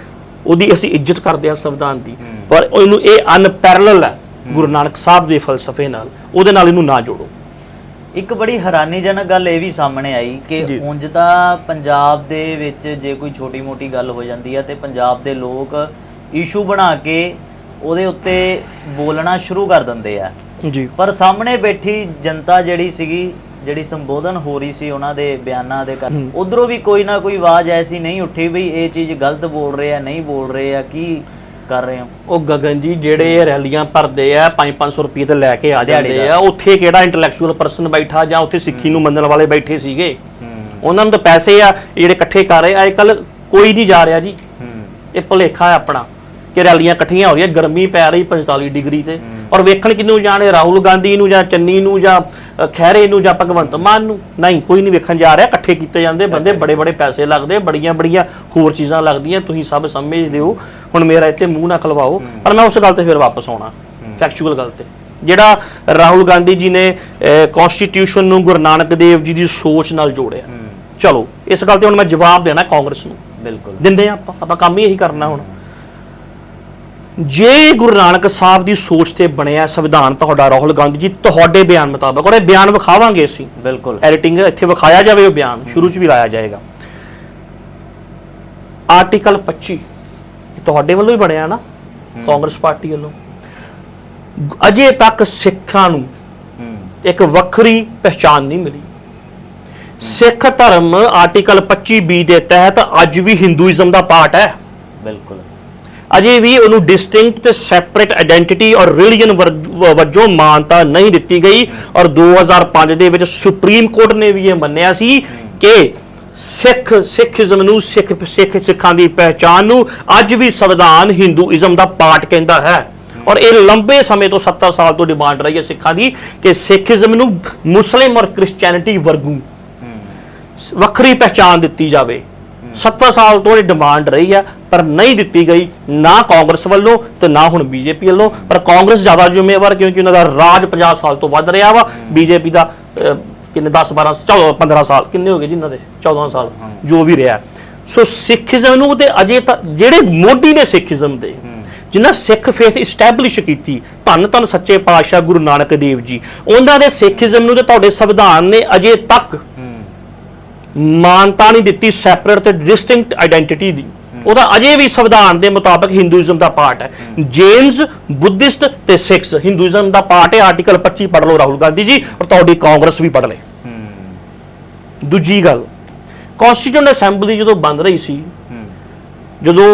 ਉਹਦੀ ਅਸੀਂ ਇੱਜ਼ਤ ਕਰਦੇ ਹਾਂ ਸੰਵਿਧਾਨ ਦੀ। ਪਰ ਇਹਨੂੰ ਇਹ ਅਨਪੈਰਲਲ ਹੈ ਗੁਰੂ ਨਾਨਕ ਸਾਹਿਬ ਦੇ ਫਲਸਫੇ ਨਾਲ ਉਹਦੇ ਨਾਲ ਇਹਨੂੰ ਨਾ ਜੋੜੋ। ਇੱਕ ਬੜੀ ਹੈਰਾਨੀਜਨਕ ਗੱਲ ਇਹ ਵੀ ਸਾਹਮਣੇ ਆਈ। ਕਿ ਉਂਝ ਤਾਂ ਪੰਜਾਬ ਦੇ ਵਿੱਚ ਜੇ ਕੋਈ ਛੋਟੀ-ਮੋਟੀ ਗੱਲ ਹੋ ਜਾਂਦੀ ਹੈ ਤੇ ਪੰਜਾਬ ਦੇ ਲੋਕ ਇਸ਼ੂ ਬਣਾ ਕੇ ਉਹਦੇ ਉੱਤੇ ਬੋਲਣਾ ਸ਼ੁਰੂ ਕਰ ਦਿੰਦੇ ਆ। ਜੀ। ਪਰ ਸਾਹਮਣੇ ਬੈਠੀ ਜਨਤਾ ਜਿਹੜੀ ਸੀਗੀ ਜਿਹੜੀ ਸੰਬੋਧਨ ਹੋ ਰਹੀ ਸੀ ਉਹਨਾਂ ਦੇ ਬਿਆਨਾਂ ਦੇ ਕਰ ਹੂੰ। ਉਧਰੋਂ ਵੀ ਕੋਈ ਨਾ ਕੋਈ ਆਵਾਜ਼ ਐਸੀ ਨਹੀਂ ਉੱਠੀ ਵੀ ਇਹ ਚੀਜ਼ ਗਲਤ ਬੋਲ ਰਹੇ ਆ ਨਹੀਂ ਬੋਲ ਰਹੇ ਆ ਕੀ ਕਰ ਰਹੇ ਹੋ? ਉਹ ਗਗਨ ਜੀ ਜਿਹੜੇ ਇਹ ਰੈਲੀਆਂ ਭਰਦੇ ਆ 5-500 ਰੁਪਏ ਤੇ ਲੈ ਕੇ ਆ ਜਾਂਦੇ। ਆ ਉੱਥੇ ਕਿਹੜਾ ਇੰਟੈਲੈਕਚੁਅਲ ਪਰਸਨ ਬੈਠਾ ਜਾਂ ਉੱਥੇ ਸਿੱਖੀ ਨੂੰ ਮੰਨਣ ਵਾਲੇ ਬੈਠੇ ਸੀਗੇ? ਉਹਨਾਂ ਨੂੰ ਤਾਂ ਪੈਸੇ ਆ ਜਿਹੜੇ ਇਕੱਠੇ ਕਰ ਰਹੇ ਅੱਜ ਕੱਲ ਕੋਈ ਨਹੀਂ ਜਾ ਰਿਹਾ ਜੀ। ਇਹ ਭੁਲੇਖਾ ਹੈ ਆਪਣਾ ਕਿ ਰੈਲੀਆਂ ਇਕੱਠੀਆਂ ਹੋ ਰਹੀਆਂ ਗਰਮੀ ਪੈ ਰਹੀ 45 ਡਿਗਰੀ ਤੇ। ਔਰ ਵੇਖਣ ਕਿਹਨੂੰ ਜਾਣੇ ਰਾਹੁਲ ਗਾਂਧੀ ਨੂੰ ਜਾਂ ਚੰਨੀ ਨੂੰ ਜਾਂ ਅ, ਖਹਿਰੇ ਨੂੰ ਜਾਂ ਭਗਵੰਤ ਮਾਨ ਨੂੰ? ਨਹੀਂ ਕੋਈ ਨਹੀਂ ਵੇਖਣ ਜਾ ਰਿਹਾ ਇਕੱਠੇ ਕੀਤੇ ਜਾਂਦੇ ਬੰਦੇ ਬੜੇ ਬੜੇ ਪੈਸੇ ਲੱਗਦੇ ਬੜੀਆਂ ਬੜੀਆਂ ਹੋਰ ਚੀਜ਼ਾਂ ਲੱਗਦੀਆਂ ਤੁਸੀਂ ਸਭ ਸਮਝਦੇ ਹੋ ਹੁਣ ਮੇਰਾ ਇੱਥੇ ਮੂੰਹ ਨਾ ਖਲਵਾਓ ਪਰ ਮੈਂ ਉਸ ਗੱਲ ਤੇ ਫਿਰ ਵਾਪਸ ਆਉਣਾ ਫੈਕਚੁਅਲ ਗੱਲ ਤੇ। ਜਿਹੜਾ ਰਾਹੁਲ ਗਾਂਧੀ ਜੀ ਨੇ ਕਨਸਟੀਟਿਊਸ਼ਨ ਨੂੰ ਗੁਰੂ ਨਾਨਕ ਦੇਵ ਜੀ ਦੀ ਸੋਚ ਨਾਲ ਜੋੜਿਆ। ਚਲੋ ਇਸ ਗੱਲ ਤੇ ਹੁਣ ਮੈਂ ਜਵਾਬ ਦੇਣਾ ਕਾਂਗਰਸ ਨੂੰ। ਬਿਲਕੁਲ। ਦਿੰਦੇ ਆਪਾਂ ਆਪਾਂ ਕੰਮ ਹੀ ਇਹੀ ਕਰਨਾ ਹੁਣ। ਜੇ ਗੁਰੂ ਨਾਨਕ ਸਾਹਿਬ ਦੀ ਸੋਚ ਤੇ ਬਣਿਆ ਸੰਵਿਧਾਨ ਤੁਹਾਡਾ ਰਾਹੁਲ ਗਾਂਧੀ ਜੀ ਤੁਹਾਡੇ ਬਿਆਨ ਮੁਤਾਬਕ ਔਰ ਇਹ ਬਿਆਨ ਵਿਖਾਵਾਂਗੇ ਅਸੀਂ। ਬਿਲਕੁਲ। ਐਡੀਟਿੰਗ ਇੱਥੇ ਵਿਖਾਇਆ ਜਾਵੇ ਉਹ ਬਿਆਨ ਸ਼ੁਰੂ 'ਚ ਵੀ ਲਾਇਆ ਜਾਏਗਾ। ਆਰਟੀਕਲ 25 ਇਹ ਤੁਹਾਡੇ ਵੱਲੋਂ ਹੀ ਬਣਿਆ ਨਾ ਕਾਂਗਰਸ ਪਾਰਟੀ ਵੱਲੋਂ। ਅਜੇ ਤੱਕ ਸਿੱਖਾਂ ਨੂੰ ਇੱਕ ਵੱਖਰੀ ਪਹਿਚਾਨ ਨਹੀਂ ਮਿਲੀ। ਸਿੱਖ ਧਰਮ ਆਰਟੀਕਲ 25 ਬੀ ਦੇ ਤਹਿਤ ਅੱਜ ਵੀ ਹਿੰਦੂਇਜ਼ਮ ਦਾ ਪਾਰਟ ਹੈ। ਬਿਲਕੁਲ। ਅਜੇ ਵੀ ਉਹਨੂੰ ਡਿਸਟਿੰਕਟ ਤੇ ਸੈਪਰੇਟ ਆਇਡੈਂਟੀਟੀ ਔਰ ਰਿਲੀਜੀਅਨ ਵਜੋਂ ਮਾਨਤਾ ਨਹੀਂ ਦਿੱਤੀ ਗਈ। ਔਰ 2005 ਦੇ ਵਿੱਚ ਸੁਪਰੀਮ ਕੋਰਟ ਨੇ ਵੀ ਇਹ ਮੰਨਿਆ ਸੀ ਕਿ ਸਿੱਖ ਸਿੱਖੀਜ਼ਮ ਨੂੰ ਸਿੱਖ ਸਿੱਖ ਸਿੱਖਾਂ ਦੀ ਪਹਿਚਾਨ ਨੂੰ ਅੱਜ ਵੀ ਸੰਵਿਧਾਨ ਹਿੰਦੂਇਜ਼ਮ ਦਾ ਪਾਰਟ ਕਹਿੰਦਾ ਹੈ। ਔਰ ਇਹ ਲੰਬੇ ਸਮੇਂ ਤੋਂ 70 ਸਾਲ ਤੋਂ ਡਿਮਾਂਡ ਰਹੀ ਹੈ ਸਿੱਖਾਂ ਦੀ ਕਿ ਸਿੱਖੀਜ਼ਮ ਨੂੰ ਮੁਸਲਿਮ ਔਰ ਕ੍ਰਿਸਚੀਅਨਿਟੀ ਵਰਗੂ ਵੱਖਰੀ ਪਹਿਚਾਨ ਦਿੱਤੀ ਜਾਵੇ। 70 ਸਾਲ ਤੋਂ ਇਹ ਡਿਮਾਂਡ ਰਹੀ ਹੈ ਪਰ ਨਹੀਂ ਦਿੱਤੀ ਗਈ ਨਾ ਕਾਂਗਰਸ ਵੱਲੋਂ ਤੇ ਨਾ ਹੁਣ ਬੀਜੇਪੀ ਵੱਲੋਂ। ਪਰ ਕਾਂਗਰਸ ਜ਼ਿਆਦਾ ਜ਼ਿੰਮੇਵਾਰ ਕਿਉਂਕਿ ਉਹਨਾਂ ਦਾ ਰਾਜ 50 ਸਾਲ ਤੋਂ ਵੱਧ ਰਿਹਾ ਵਾ। ਬੀਜੇਪੀ ਦਾ ਕਿੰਨੇ 10 12 14 15 ਸਾਲ। ਕਿੰਨੇ ਹੋ ਗਏ ਜਿਨ੍ਹਾਂ ਦੇ? 14 ਸਾਲ ਜੋ ਵੀ ਰਿਹਾ। ਸੋ ਸਿੱਖੀਜ਼ਮ ਨੂੰ ਤੇ ਅਜੇ ਤੱਕ ਜਿਹੜੇ ਮੋਢੀ ਨੇ ਸਿੱਖੀਜ਼ਮ ਦੇ ਜਿਨ੍ਹਾਂ ਸਿੱਖ ਫੇਥ ਇਸਟੈਬਲਿਸ਼ ਕੀਤੀ ਧੰਨ ਧੰਨ ਸੱਚੇ ਪਾਤਸ਼ਾਹ ਗੁਰੂ ਨਾਨਕ ਦੇਵ ਜੀ ਉਹਨਾਂ ਦੇ ਸਿੱਖੀਜ਼ਮ ਨੂੰ ਤੇ ਤੁਹਾਡੇ ਸੰਵਿਧਾਨ ਨੇ ਅਜੇ ਤੱਕ ਮਾਨਤਾ ਨਹੀਂ ਦਿੱਤੀ ਸੈਪਰੇਟ ਤੇ ਡਿਸਟਿੰਕਟ ਆਇਡੈਂਟੀਟੀ ਦੀ। ਉਹਦਾ ਅਜੇ ਵੀ ਸੰਵਿਧਾਨ ਦੇ ਮੁਤਾਬਕ ਹਿੰਦੂਇਜ਼ਮ ਦਾ ਪਾਰਟ ਹੈ। ਜੈਨਸ ਬੁੱਧਿਸਟ ਤੇ ਸਿੱਖਸ ਹਿੰਦੂਇਜ਼ਮ ਦਾ ਪਾਰਟ ਹੈ ਆਰਟੀਕਲ 25 ਪੜ੍ਹ ਲਓ ਰਾਹੁਲ ਗਾਂਧੀ ਜੀ ਔਰ ਤੁਹਾਡੀ ਕਾਂਗਰਸ ਵੀ ਪੜ੍ਹ ਲੇ। ਦੂਜੀ ਗੱਲ ਕਨਸਟੀਟਿਊਸ਼ਨ ਅਸੈਂਬਲੀ ਜਦੋਂ ਬਣ ਰਹੀ ਸੀ ਜਦੋਂ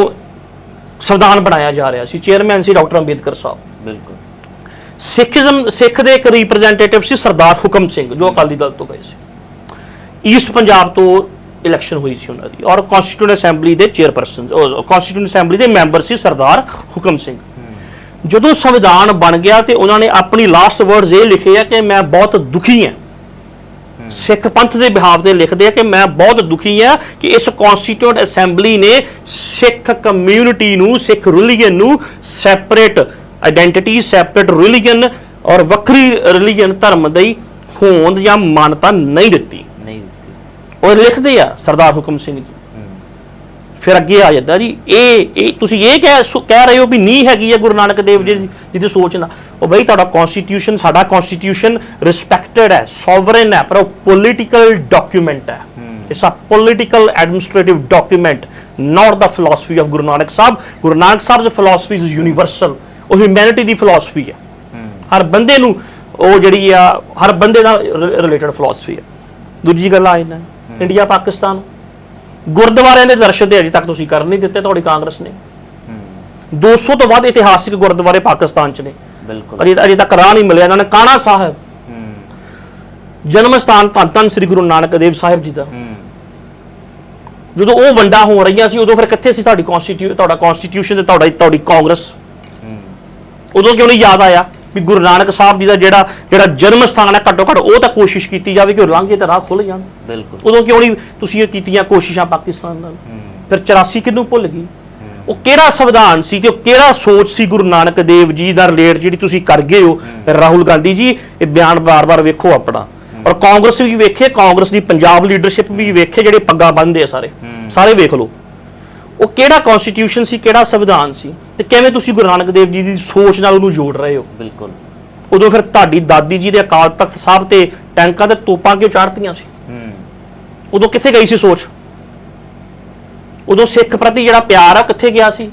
ਸੰਵਿਧਾਨ ਬਣਾਇਆ ਜਾ ਰਿਹਾ ਸੀ ਚੇਅਰਮੈਨ ਸੀ ਡਾਕਟਰ ਅੰਬੇਦਕਰ ਸਾਹਿਬ। ਬਿਲਕੁਲ। ਸਿੱਖੀਜ਼ਮ ਸਿੱਖ ਦੇ ਇੱਕ ਰਿਪਰੈਜ਼ੈਂਟੇਟਿਵ ਸੀ ਸਰਦਾਰ ਹੁਕਮ ਸਿੰਘ ਜੋ ਅਕਾਲੀ ਦਲ ਤੋਂ ਗਏ ਸੀ। ਈਸਟ ਪੰਜਾਬ ਤੋਂ ਇਲੈਕਸ਼ਨ ਹੋਈ ਸੀ ਉਹਨਾਂ ਦੀ ਔਰ ਕਨਸਟੀਟਿਊਸ਼ਨ ਅਸੈਂਬਲੀ ਦੇ ਚੇਅਰਪਰਸਨ ਕਨਸਟੀਟਿਊਸ਼ਨ ਅਸੈਂਬਲੀ ਦੇ ਮੈਂਬਰ ਸੀ ਸਰਦਾਰ ਹੁਕਮ ਸਿੰਘ। ਜਦੋਂ ਸੰਵਿਧਾਨ ਬਣ ਗਿਆ ਤੇ ਉਹਨਾਂ ਨੇ ਆਪਣੀ ਲਾਸਟ ਵਰਡਸ ਇਹ ਲਿਖੇ ਆ ਕਿ ਮੈਂ ਬਹੁਤ ਦੁਖੀ ਹਾਂ। ਸਿੱਖ ਪੰਥ ਦੇ ਬਿਹਾਵ ਤੇ ਲਿਖਦੇ ਆ ਕਿ ਮੈਂ ਬਹੁਤ ਦੁਖੀ ਹਾਂ ਕਿ ਇਸ ਕਨਸਟੀਟਿਊਟ ਅਸੈਂਬਲੀ ਨੇ ਸਿੱਖ ਕਮਿਊਨਿਟੀ ਨੂੰ ਸਿੱਖ ਰਿਲੀਜੀਅਨ ਨੂੰ ਸੈਪਰੇਟ ਆਇਡੈਂਟੀਟੀ ਸੈਪਰੇਟ ਰਿਲੀਜੀਅਨ ਔਰ ਵੱਖਰੀ ਰਿਲੀਜੀਅਨ ਧਰਮ ਦੀ ਹੋਂਦ ਜਾਂ ਮਾਨਤਾ ਨਹੀਂ ਦਿੱਤੀ। ਉਹ ਲਿਖਦੇ ਆ ਸਰਦਾਰ ਹੁਕਮ ਸਿੰਘ ਜੀ। ਫਿਰ ਅੱਗੇ ਆ ਜਾਂਦਾ ਜੀ ਇਹ ਇਹ ਤੁਸੀਂ ਇਹ ਕਹਿ ਕਹਿ ਰਹੇ ਹੋ ਵੀ ਨਹੀਂ ਹੈਗੀ ਹੈ ਗੁਰੂ ਨਾਨਕ ਦੇਵ ਜੀ ਦੀ ਜਿਹਦੀ ਸੋਚ ਨਾ। ਉਹ ਬਈ ਤੁਹਾਡਾ ਕਨਸਟੀਟਿਊਸ਼ਨ ਸਾਡਾ ਕਨਸਟੀਟਿਊਸ਼ਨ ਰਿਸਪੈਕਟਡ ਹੈ ਸੋਵਰਨ ਹੈ ਪਰ ਉਹ ਪੋਲੀਟੀਕਲ ਡਾਕੂਮੈਂਟ ਹੈ। It's a political administrative document not the philosophy of Guru Nanak Sahib. Guru Nanak Sahib the philosophy is universal ਉਹ ਹਿਊਮੈਨਿਟੀ ਦੀ ਫਿਲਾਸਫੀ ਹੈ। ਹਰ ਬੰਦੇ ਨੂੰ ਉਹ ਜਿਹੜੀ ਆ ਹਰ ਬੰਦੇ ਨਾਲ ਰਿਲੇਟਡ ਫਿਲਾਸਫੀ ਹੈ। ਦੂਜੀ ਗੱਲ ਆ ਇਹਨਾਂ ਇੰਡੀਆ ਪਾਕਿਸਤਾਨ। ਗੁਰਦੁਆਰਿਆਂ ਦੇ ਦਰਸ਼ਨ ਤੇ ਅਜੇ ਤੱਕ ਤੁਸੀਂ ਕਰ ਨਹੀਂ ਦਿੱਤੇ ਤੁਹਾਡੀ ਕਾਂਗਰਸ ਨੇ। 200 ਤੋਂ ਵੱਧ ਇਤਿਹਾਸਿਕ ਗੁਰਦੁਆਰੇ ਪਾਕਿਸਤਾਨ ਚ ਨੇ। ਬਿਲਕੁਲ। ਅਜੇ ਅਜੇ ਤੱਕ ਰਾਹ ਨਹੀਂ ਮਿਲਿਆ। ਇਹਨਾਂ ਨੇ ਕਾਣਾ ਸਾਹਿਬ ਜਨਮ ਸਥਾਨ ਧੰਨ ਧੰਨ ਸ੍ਰੀ ਗੁਰੂ ਨਾਨਕ ਦੇਵ ਸਾਹਿਬ ਜੀ ਦਾ। ਜਦੋਂ ਉਹ ਵੰਡਾ ਹੋ ਰਹੀਆਂ ਸੀ ਉਦੋਂ ਫਿਰ ਕਿੱਥੇ ਸੀ ਤੁਹਾਡੀ ਕਨਸਟੀਟਿਊ ਤੁਹਾਡਾ ਕਨਸਟੀਟਿਊਸ਼ਨ ਤੇ ਤੁਹਾਡਾ ਤੁਹਾਡੀ ਕਾਂਗਰਸ? ਉਦੋਂ ਕਿਉਂ ਨਹੀਂ ਯਾਦ ਆਇਆ? ਵੀ ਗੁਰੂ ਨਾਨਕ ਸਾਹਿਬ ਜੀ ਦਾ ਜਿਹੜਾ ਜਿਹੜਾ ਜਨਮ ਸਥਾਨ ਹੈ ਘੱਟੋ ਘੱਟ ਉਹ ਤਾਂ ਕੋਸ਼ਿਸ਼ ਕੀਤੀ ਜਾਵੇ ਕਿ ਉਹ ਲਾਂਘੇ ਤੇ ਰਾਹ ਖੁੱਲ ਜਾਣ। ਬਿਲਕੁਲ। ਉਦੋਂ ਕਿਉਂ ਨਹੀਂ ਤੁਸੀਂ ਇਹ ਕੀਤੀਆਂ ਕੋਸ਼ਿਸ਼ਾਂ ਪਾਕਿਸਤਾਨ ਨਾਲ? ਫਿਰ 84 ਕਿਹਨੂੰ ਭੁੱਲ ਗਈ? ਉਹ ਕਿਹੜਾ ਸੰਵਿਧਾਨ ਸੀ ਤੇ ਉਹ ਕਿਹੜਾ ਸੋਚ ਸੀ ਗੁਰੂ ਨਾਨਕ ਦੇਵ ਜੀ ਦਾ ਰਿਲੇਟ ਜਿਹੜੀ ਤੁਸੀਂ ਕਰ ਗਏ ਹੋ? ਰਾਹੁਲ ਗਾਂਧੀ ਜੀ ਇਹ ਬਿਆਨ ਬਾਰ-ਬਾਰ ਵੇਖੋ ਆਪਣਾ। ਔਰ ਕਾਂਗਰਸ ਵੀ ਵੇਖੇ ਕਾਂਗਰਸ ਦੀ ਪੰਜਾਬ ਲੀਡਰਸ਼ਿਪ ਵੀ ਵੇਖੇ ਜਿਹੜੇ ਪੱਗਾਂ ਬੰਨ੍ਹਦੇ ਆ ਸਾਰੇ। ਸਾਰੇ ਵੇਖ ਲਓ। ਉਹ ਕਿਹੜਾ ਕਨਸਟੀਟਿਊਸ਼ਨ ਸੀ ਕਿਹੜਾ ਸੰਵਿਧਾਨ ਸੀ? ਤੇ ਕਿਵੇਂ ਤੁਸੀਂ ਗੁਰੂ ਨਾਨਕ ਦੇਵ ਜੀ ਦੀ ਸੋਚ ਨਾਲ ਉਹਨੂੰ ਜੋੜ ਰਹੇ ਹੋ? ਬਿਲਕੁਲ। ਉਦੋਂ ਫਿਰ ਤੁਹਾਡੀ ਦਾਦੀ ਜੀ ਦੇ ਅਕਾਲ ਤਖਤ ਸਾਹਿਬ ਤੇ ਟੈਂਕਾਂ ਤੇ ਤੋਪਾਂ ਕਿਉਂ ਚਾੜਤੀਆਂ ਸੀ? ਹੂੰ। ਉਦੋਂ ਕਿੱਥੇ ਗਈ ਸੀ ਸੋਚ? ਉਦੋਂ ਸਿੱਖ ਪ੍ਰਤੀ ਜਿਹੜਾ ਪਿਆਰ ਆ ਕਿੱਥੇ ਗਿਆ ਸੀ?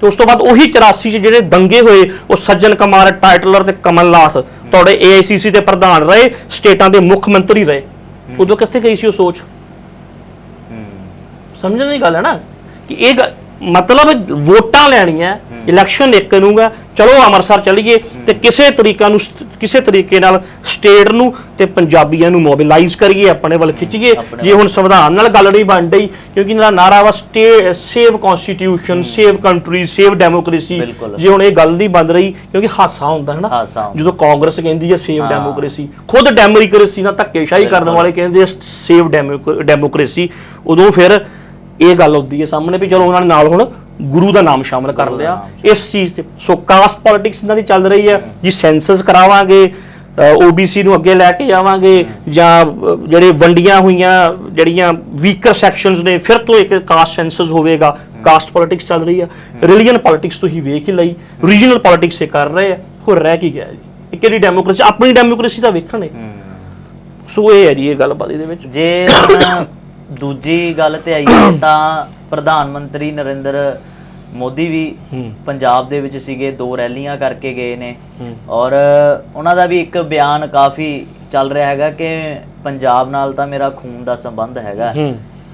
ਤੇ ਉਸ ਤੋਂ ਬਾਅਦ ਉਹੀ 84 ਚ ਜਿਹੜੇ ਦੰਗੇ ਹੋਏ ਉਹ ਸੱਜਣ ਕੁਮਾਰ ਟਾਈਟਲਰ ਤੇ ਕਮਲ ਨਾਥ ਤੁਹਾਡੇ ਏਆਈਸੀਸੀ ਦੇ ਪ੍ਰਧਾਨ ਰਹੇ ਸਟੇਟਾਂ ਦੇ ਮੁੱਖ ਮੰਤਰੀ ਰਹੇ। ਉਦੋਂ ਕਿੱਥੇ ਗਈ ਸੀ ਉਹ ਸੋਚ? ਸਮਝਣ ਦੀ ਗੱਲ ਹੈ ਨਾ ਕਿ ਇਹ ਗ- ਮਤਲਬ ਵੋਟਾਂ ਲੈਣੀਆਂ ਇਲੈਕਸ਼ਨ ਇੱਕ ਕਰੂੰਗਾ ਚਲੋ ਅੰਮ੍ਰਿਤਸਰ ਚਲੀਏ ਤੇ ਕਿਸੇ ਤਰੀਕਾ ਨੂੰ ਕਿਸੇ ਤਰੀਕੇ ਨਾਲ ਸਟੇਟ ਨੂੰ ਤੇ ਪੰਜਾਬੀਆਂ ਨੂੰ ਮੋਬਿਲਾਈਜ਼ ਕਰੀਏ ਆਪਣੇ ਵੱਲ ਖਿੱਚੀਏ ਜੇ ਹੁਣ ਸੰਵਿਧਾਨ ਨਾਲ ਗੱਲ ਨਹੀਂ ਬਣ ਰਹੀ ਕਿਉਂਕਿ ਇਹਨਾਂ ਦਾ ਨਾਰਾ ਵਾ save constitution save country save democracy. ਜੇ ਹੁਣ ਇਹ ਗੱਲ ਨਹੀਂ ਬਣ ਰਹੀ ਕਿਉਂਕਿ ਹਾਸਾ ਹੁੰਦਾ ਹੈ ਨਾ। ਜਦੋਂ ਕਾਂਗਰਸ ਕਹਿੰਦੀ ਹੈ ਸੇਵ। ਡੈਮੋਕ੍ਰੇਸੀ ਖੁਦ ਡੈਮੋਕ੍ਰੇਸੀ ਨਾਲ ਧੱਕੇਸ਼ਾਹੀ ਕਰਨ। ਵਾਲੇ ਕਹਿੰਦੇ ਸੇਵ ਡੈਮੋਕ੍ਰੇਸੀ ਉਦੋਂ ਫਿਰ ਇਹ ਗੱਲ ਆਉਂਦੀ ਹੈ ਸਾਹਮਣੇ ਵੀ ਚਲੋ ਉਹਨਾਂ ਨੇ ਨਾਲ ਹੁਣ ਗੁਰੂ ਦਾ ਨਾਮ ਸ਼ਾਮਲ ਕਰ ਦਾ ਲਿਆ ਇਸ ਚੀਜ਼ ਤੇ। ਸੋ ਕਾਸਟ ਪੋਲਿਟਿਕਸ ਇਹਨਾਂ ਦੀ ਚੱਲ ਰਹੀ ਹੈ। ਜੀ ਸੈਂਸਸ ਕਰਾਵਾਂਗੇ OBC ਨੂੰ ਅੱਗੇ ਲੈ ਕੇ ਜਾਵਾਂਗੇ ਜਾਂ ਜਿਹੜੇ ਵੰਡੀਆਂ ਹੋਈਆਂ ਜਿਹੜੀਆਂ ਵੀਕਰ ਸੈਕਸ਼ਨਸ ਨੇ ਫਿਰ ਤੋਂ ਇੱਕ ਕਾਸਟ ਸੈਂਸਸ ਹੋਵੇਗਾ। ਕਾਸਟ ਪੋਲਿਟਿਕਸ ਚੱਲ ਰਹੀ ਹੈ। ਰਿਲੀਜੀਅਨ ਪੋਲਿਟਿਕਸ ਤੁਸੀਂ ਵੇਖ ਹੀ ਲਈ। ਰੀਜਨਲ ਪੋਲਿਟਿਕਸ ਇਹ ਕਰ ਰਹੇ ਆ ਹੋਰ ਰਹਿ ਕੀ ਗਿਆ ਜੀ? ਇਹ ਕਿਹੜੀ ਡੈਮੋਕ੍ਰੇਸੀ ਆਪਣੀ ਡੈਮੋਕ੍ਰੇਸੀ ਤਾਂ ਵੇਖਣੇ ਸੋ ਇਹ ਹੈ ਜੀ ਇਹ ਗੱਲਬਾਤ ਇਹਦੇ ਵਿੱਚ। ਜੇ ਦੂਜੀ ਗੱਲ ਤੇ ਆਈਏ ਤਾਂ ਪ੍ਰਧਾਨ ਮੰਤਰੀ ਨਰਿੰਦਰ ਮੋਦੀ ਵੀ। ਪੰਜਾਬ ਦੇ ਵਿੱਚ ਸੀਗੇ ਦੋ ਰੈਲੀਆਂ ਕਰਕੇ ਗਏ ਨੇ। ਔਰ ਉਹਨਾਂ ਦਾ ਵੀ ਇੱਕ ਬਿਆਨ ਕਾਫੀ ਚੱਲ ਰਿਹਾ ਹੈਗਾ ਕਿ ਪੰਜਾਬ ਨਾਲ ਤਾਂ ਮੇਰਾ ਖੂਨ ਦਾ ਸੰਬੰਧ ਹੈਗਾ।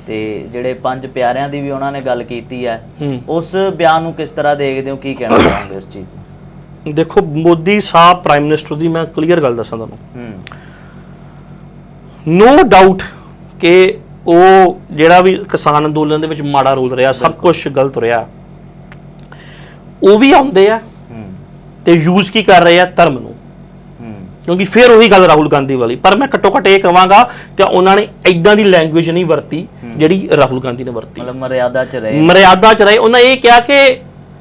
ਤੇ ਜਿਹੜੇ ਪੰਜ ਪਿਆਰਿਆਂ ਦੀ ਵੀ ਉਹਨਾਂ ਨੇ ਗੱਲ ਕੀਤੀ ਹੈ। ਉਸ ਬਿਆਨ ਨੂੰ ਕਿਸ ਤਰ੍ਹਾਂ ਦੇਖਦੇ ਹੋ? ਕੀ ਕਹਿਣਾ ਚਾਹੋਗੇ ਇਸ ਚੀਜ਼ ਨੂੰ? ਦੇਖੋ ਮੋਦੀ ਸਾਹਿਬ ਪ੍ਰਾਈਮ ਮਿਨਿਸਟਰ ਦੀ ਮੈਂ ਕਲੀਅਰ ਗੱਲ ਦੱਸਾਂ ਤੁਹਾਨੂੰ। ਨੋ ਡਾਊਟ ਕਿ ਉਹ ਜਿਹੜਾ ਵੀ ਕਿਸਾਨ ਅੰਦੋਲਨ ਦੇ ਵਿੱਚ ਮਾੜਾ ਰੋਲ ਰਿਹਾ ਸਭ ਕੁਝ ਗਲਤ ਰਿਹਾ। ਉਹ ਵੀ ਆਉਂਦੇ ਆ ਤੇ ਯੂਜ਼ ਕੀ ਕਰ ਰਹੇ ਆ? ਧਰਮ ਨੂੰ। ਕਿਉਂਕਿ ਫਿਰ ਉਹੀ ਗੱਲ ਰਾਹੁਲ ਗਾਂਧੀ ਵਾਲੀ। ਪਰ ਮੈਂ ਘੱਟੋ ਘੱਟ ਇਹ ਕਵਾਂਗਾ ਕਿ ਉਹਨਾਂ ਨੇ ਐਦਾਂ ਦੀ ਲੈਂਗੁਏਜ ਨਹੀਂ ਵਰਤੀ ਜਿਹੜੀ ਰਾਹੁਲ ਗਾਂਧੀ ਨੇ ਵਰਤੀ। ਮਤਲਬ ਮਰਿਆਦਾ ਚ ਰਹੇ। ਮਰਿਆਦਾ ਚ ਰਹੇ। ਉਹਨਾਂ ਇਹ ਕਿਹਾ ਕਿ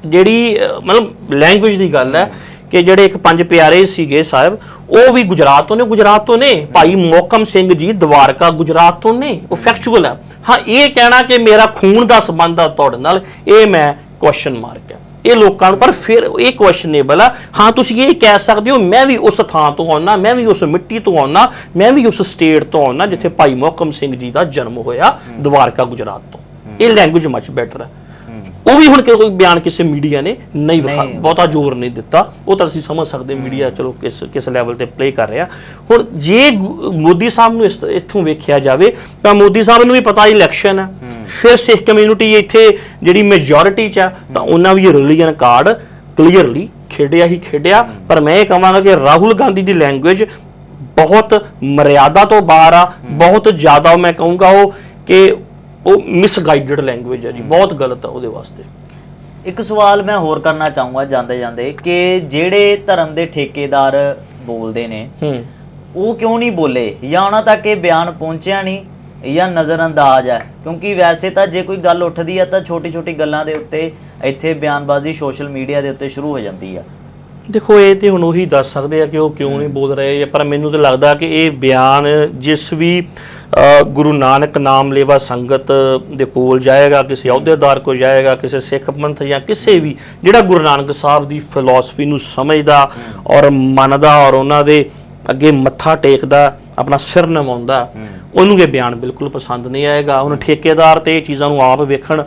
ਜਿਹੜੀ ਮਤਲਬ ਲੈਂਗੁਏਜ ਦੀ ਗੱਲ ਹੈ। ਕਿ ਜਿਹੜੇ ਇੱਕ ਪੰਜ ਪਿਆਰੇ ਸੀਗੇ ਸਾਹਿਬ ਉਹ ਵੀ ਗੁਜਰਾਤ ਤੋਂ ਨੇ, ਗੁਜਰਾਤ ਤੋਂ ਨੇ। ਭਾਈ ਮੋਕਮ ਸਿੰਘ ਜੀ, ਦਵਾਰਕਾ ਗੁਜਰਾਤ ਤੋਂ ਨੇ। ਉਹ ਫੈਕਚੁਅਲ ਹੈ ਹਾਂ, ਇਹ ਕਹਿਣਾ ਕਿ ਮੇਰਾ ਖੂਨ ਦਾ ਸੰਬੰਧ ਆ ਤੁਹਾਡੇ ਨਾਲ, ਇਹ ਮੈਂ ਕੁਐਸਚਨ ਮਾਰਕ ਹੈ ਇਹ ਲੋਕਾਂ ਨੂੰ, ਪਰ ਫਿਰ ਇਹ ਕੁਐਸਚਨੇਬਲ ਆ। ਹਾਂ, ਤੁਸੀਂ ਇਹ ਕਹਿ ਸਕਦੇ ਹੋ, ਮੈਂ ਵੀ ਉਸ ਥਾਂ ਤੋਂ ਆਉਣਾ ਮੈਂ ਵੀ ਉਸ ਮਿੱਟੀ ਤੋਂ ਆਉਣਾ ਮੈਂ ਵੀ ਉਸ ਸਟੇਟ ਤੋਂ ਆਉਣਾ ਜਿੱਥੇ ਭਾਈ ਮੋਹਕਮ ਸਿੰਘ ਜੀ ਦਾ ਜਨਮ ਹੋਇਆ, ਦਵਾਰਕਾ ਗੁਜਰਾਤ ਤੋਂ। ਇਹ ਲੈਂਗੁਏਜ ਮੱਚ ਬੈਟਰ ਹੈ ਉਹ ਵੀ ਹੁਣ ਕੋਈ ਬਿਆਨ ਕਿਸੇ ਮੀਡੀਆ ਨੇ ਨਹੀਂ ਵਿਖਾ। ਬਹੁਤਾ ਜ਼ੋਰ ਨਹੀਂ ਦਿੱਤਾ। ਉਹ ਤਾਂ ਅਸੀਂ ਸਮਝ ਸਕਦੇ ਮੀਡੀਆ ਚਲੋ ਕਿਸ ਕਿਸ ਲੈਵਲ ਤੇ ਪਲੇ ਕਰ ਰਿਹਾ। ਹੁਣ ਜੇ ਮੋਦੀ ਸਾਹਿਬ ਨੂੰ ਇਸ ਇੱਥੋਂ ਵੇਖਿਆ ਜਾਵੇ ਤਾਂ ਮੋਦੀ ਸਾਹਿਬ ਨੂੰ ਵੀ ਪਤਾ ਇਲੈਕਸ਼ਨ ਹੈ ਫਿਰ ਸਿੱਖ ਕਮਿਊਨਿਟੀ ਇੱਥੇ ਜਿਹੜੀ ਮੈਜੋਰਿਟੀ ਚ ਆ ਤਾਂ ਉਹਨਾਂ ਵੀ ਰਿਲੀਜਨ ਕਾਰਡ ਕਲੀਅਰਲੀ ਖੇਡਿਆ ਹੀ ਖੇਡਿਆ। ਪਰ ਮੈਂ ਇਹ ਕਹਾਂਗਾ ਕਿ ਰਾਹੁਲ ਗਾਂਧੀ ਦੀ ਲੈਂਗੁਏਜ ਬਹੁਤ ਮਰਿਆਦਾ ਤੋਂ ਬਾਹਰ ਆ। ਬਹੁਤ ਜ਼ਿਆਦਾ ਮੈਂ ਕਹੂੰਗਾ ਉਹ ਕਿ ਉਹ ਮਿਸਗਾਈਡਡ ਲੈਂਗੁਏਜ ਹੈ ਜੀ ਬਹੁਤ ਗਲਤ ਆ ਉਹਦੇ ਵਾਸਤੇ। ਇੱਕ ਸਵਾਲ ਮੈਂ ਹੋਰ ਕਰਨਾ ਚਾਹੂੰਗਾ ਜਾਂਦੇ ਜਾਂਦੇ ਕਿ ਜਿਹੜੇ ਧਰਮ ਦੇ ਠੇਕੇਦਾਰ ਬੋਲਦੇ ਨੇ ਹੂੰ ਉਹ ਕਿਉਂ ਨਹੀਂ ਬੋਲੇ? ਜਾਂ ਉਹਨਾਂ ਤੱਕ ਇਹ ਬਿਆਨ ਪਹੁੰਚਿਆ ਨਹੀਂ ਜਾਂ ਨਜ਼ਰਅੰਦਾਜ਼ ਹੈ? ਕਿਉਂਕਿ ਵੈਸੇ ਤਾਂ ਜੇ ਕੋਈ ਗੱਲ ਉੱਠਦੀ ਹੈ ਤਾਂ ਛੋਟੀ ਛੋਟੀ ਗੱਲਾਂ ਦੇ ਉੱਤੇ ਇੱਥੇ ਬਿਆਨਬਾਜ਼ੀ ਸੋਸ਼ਲ ਮੀਡੀਆ ਦੇ ਉੱਤੇ ਸ਼ੁਰੂ ਹੋ ਜਾਂਦੀ ਆ। ਦੇਖੋ ਇਹ ਤੇ ਹੁਣ ਉਹੀ ਦੱਸ ਸਕਦੇ ਆ ਕਿ ਉਹ ਕਿਉਂ ਨਹੀਂ ਬੋਲ ਰਹੇ ਪਰ ਮੈਨੂੰ ਤਾਂ ਲੱਗਦਾ ਕਿ ਇਹ ਬਿਆਨ ਜਿਸ ਵੀ ਗੁਰੂ ਨਾਨਕ ਨਾਮ ਲੇਵਾ ਸੰਗਤ ਦੇ ਕੋਲ ਜਾਏਗਾ ਕਿਸੇ ਅਹੁਦੇਦਾਰ ਕੋਲ ਜਾਏਗਾ ਕਿਸੇ ਸਿੱਖ ਪੰਥ ਜਾਂ ਕਿਸੇ ਵੀ ਜਿਹੜਾ ਗੁਰੂ ਨਾਨਕ ਸਾਹਿਬ ਦੀ ਫਿਲਾਸਫੀ ਨੂੰ ਸਮਝਦਾ ਔਰ ਮੰਨਦਾ ਔਰ ਉਹਨਾਂ ਦੇ ਅੱਗੇ ਮੱਥਾ ਟੇਕਦਾ ਆਪਣਾ ਸਿਰ ਨਵਾਉਂਦਾ ਉਹਨੂੰ ਇਹ ਬਿਆਨ ਬਿਲਕੁਲ ਪਸੰਦ ਨਹੀਂ ਆਏਗਾ। ਹੁਣ ਠੇਕੇਦਾਰ ਤੇ ਇਹ ਚੀਜ਼ਾਂ ਨੂੰ ਆਪ ਵੇਖਣ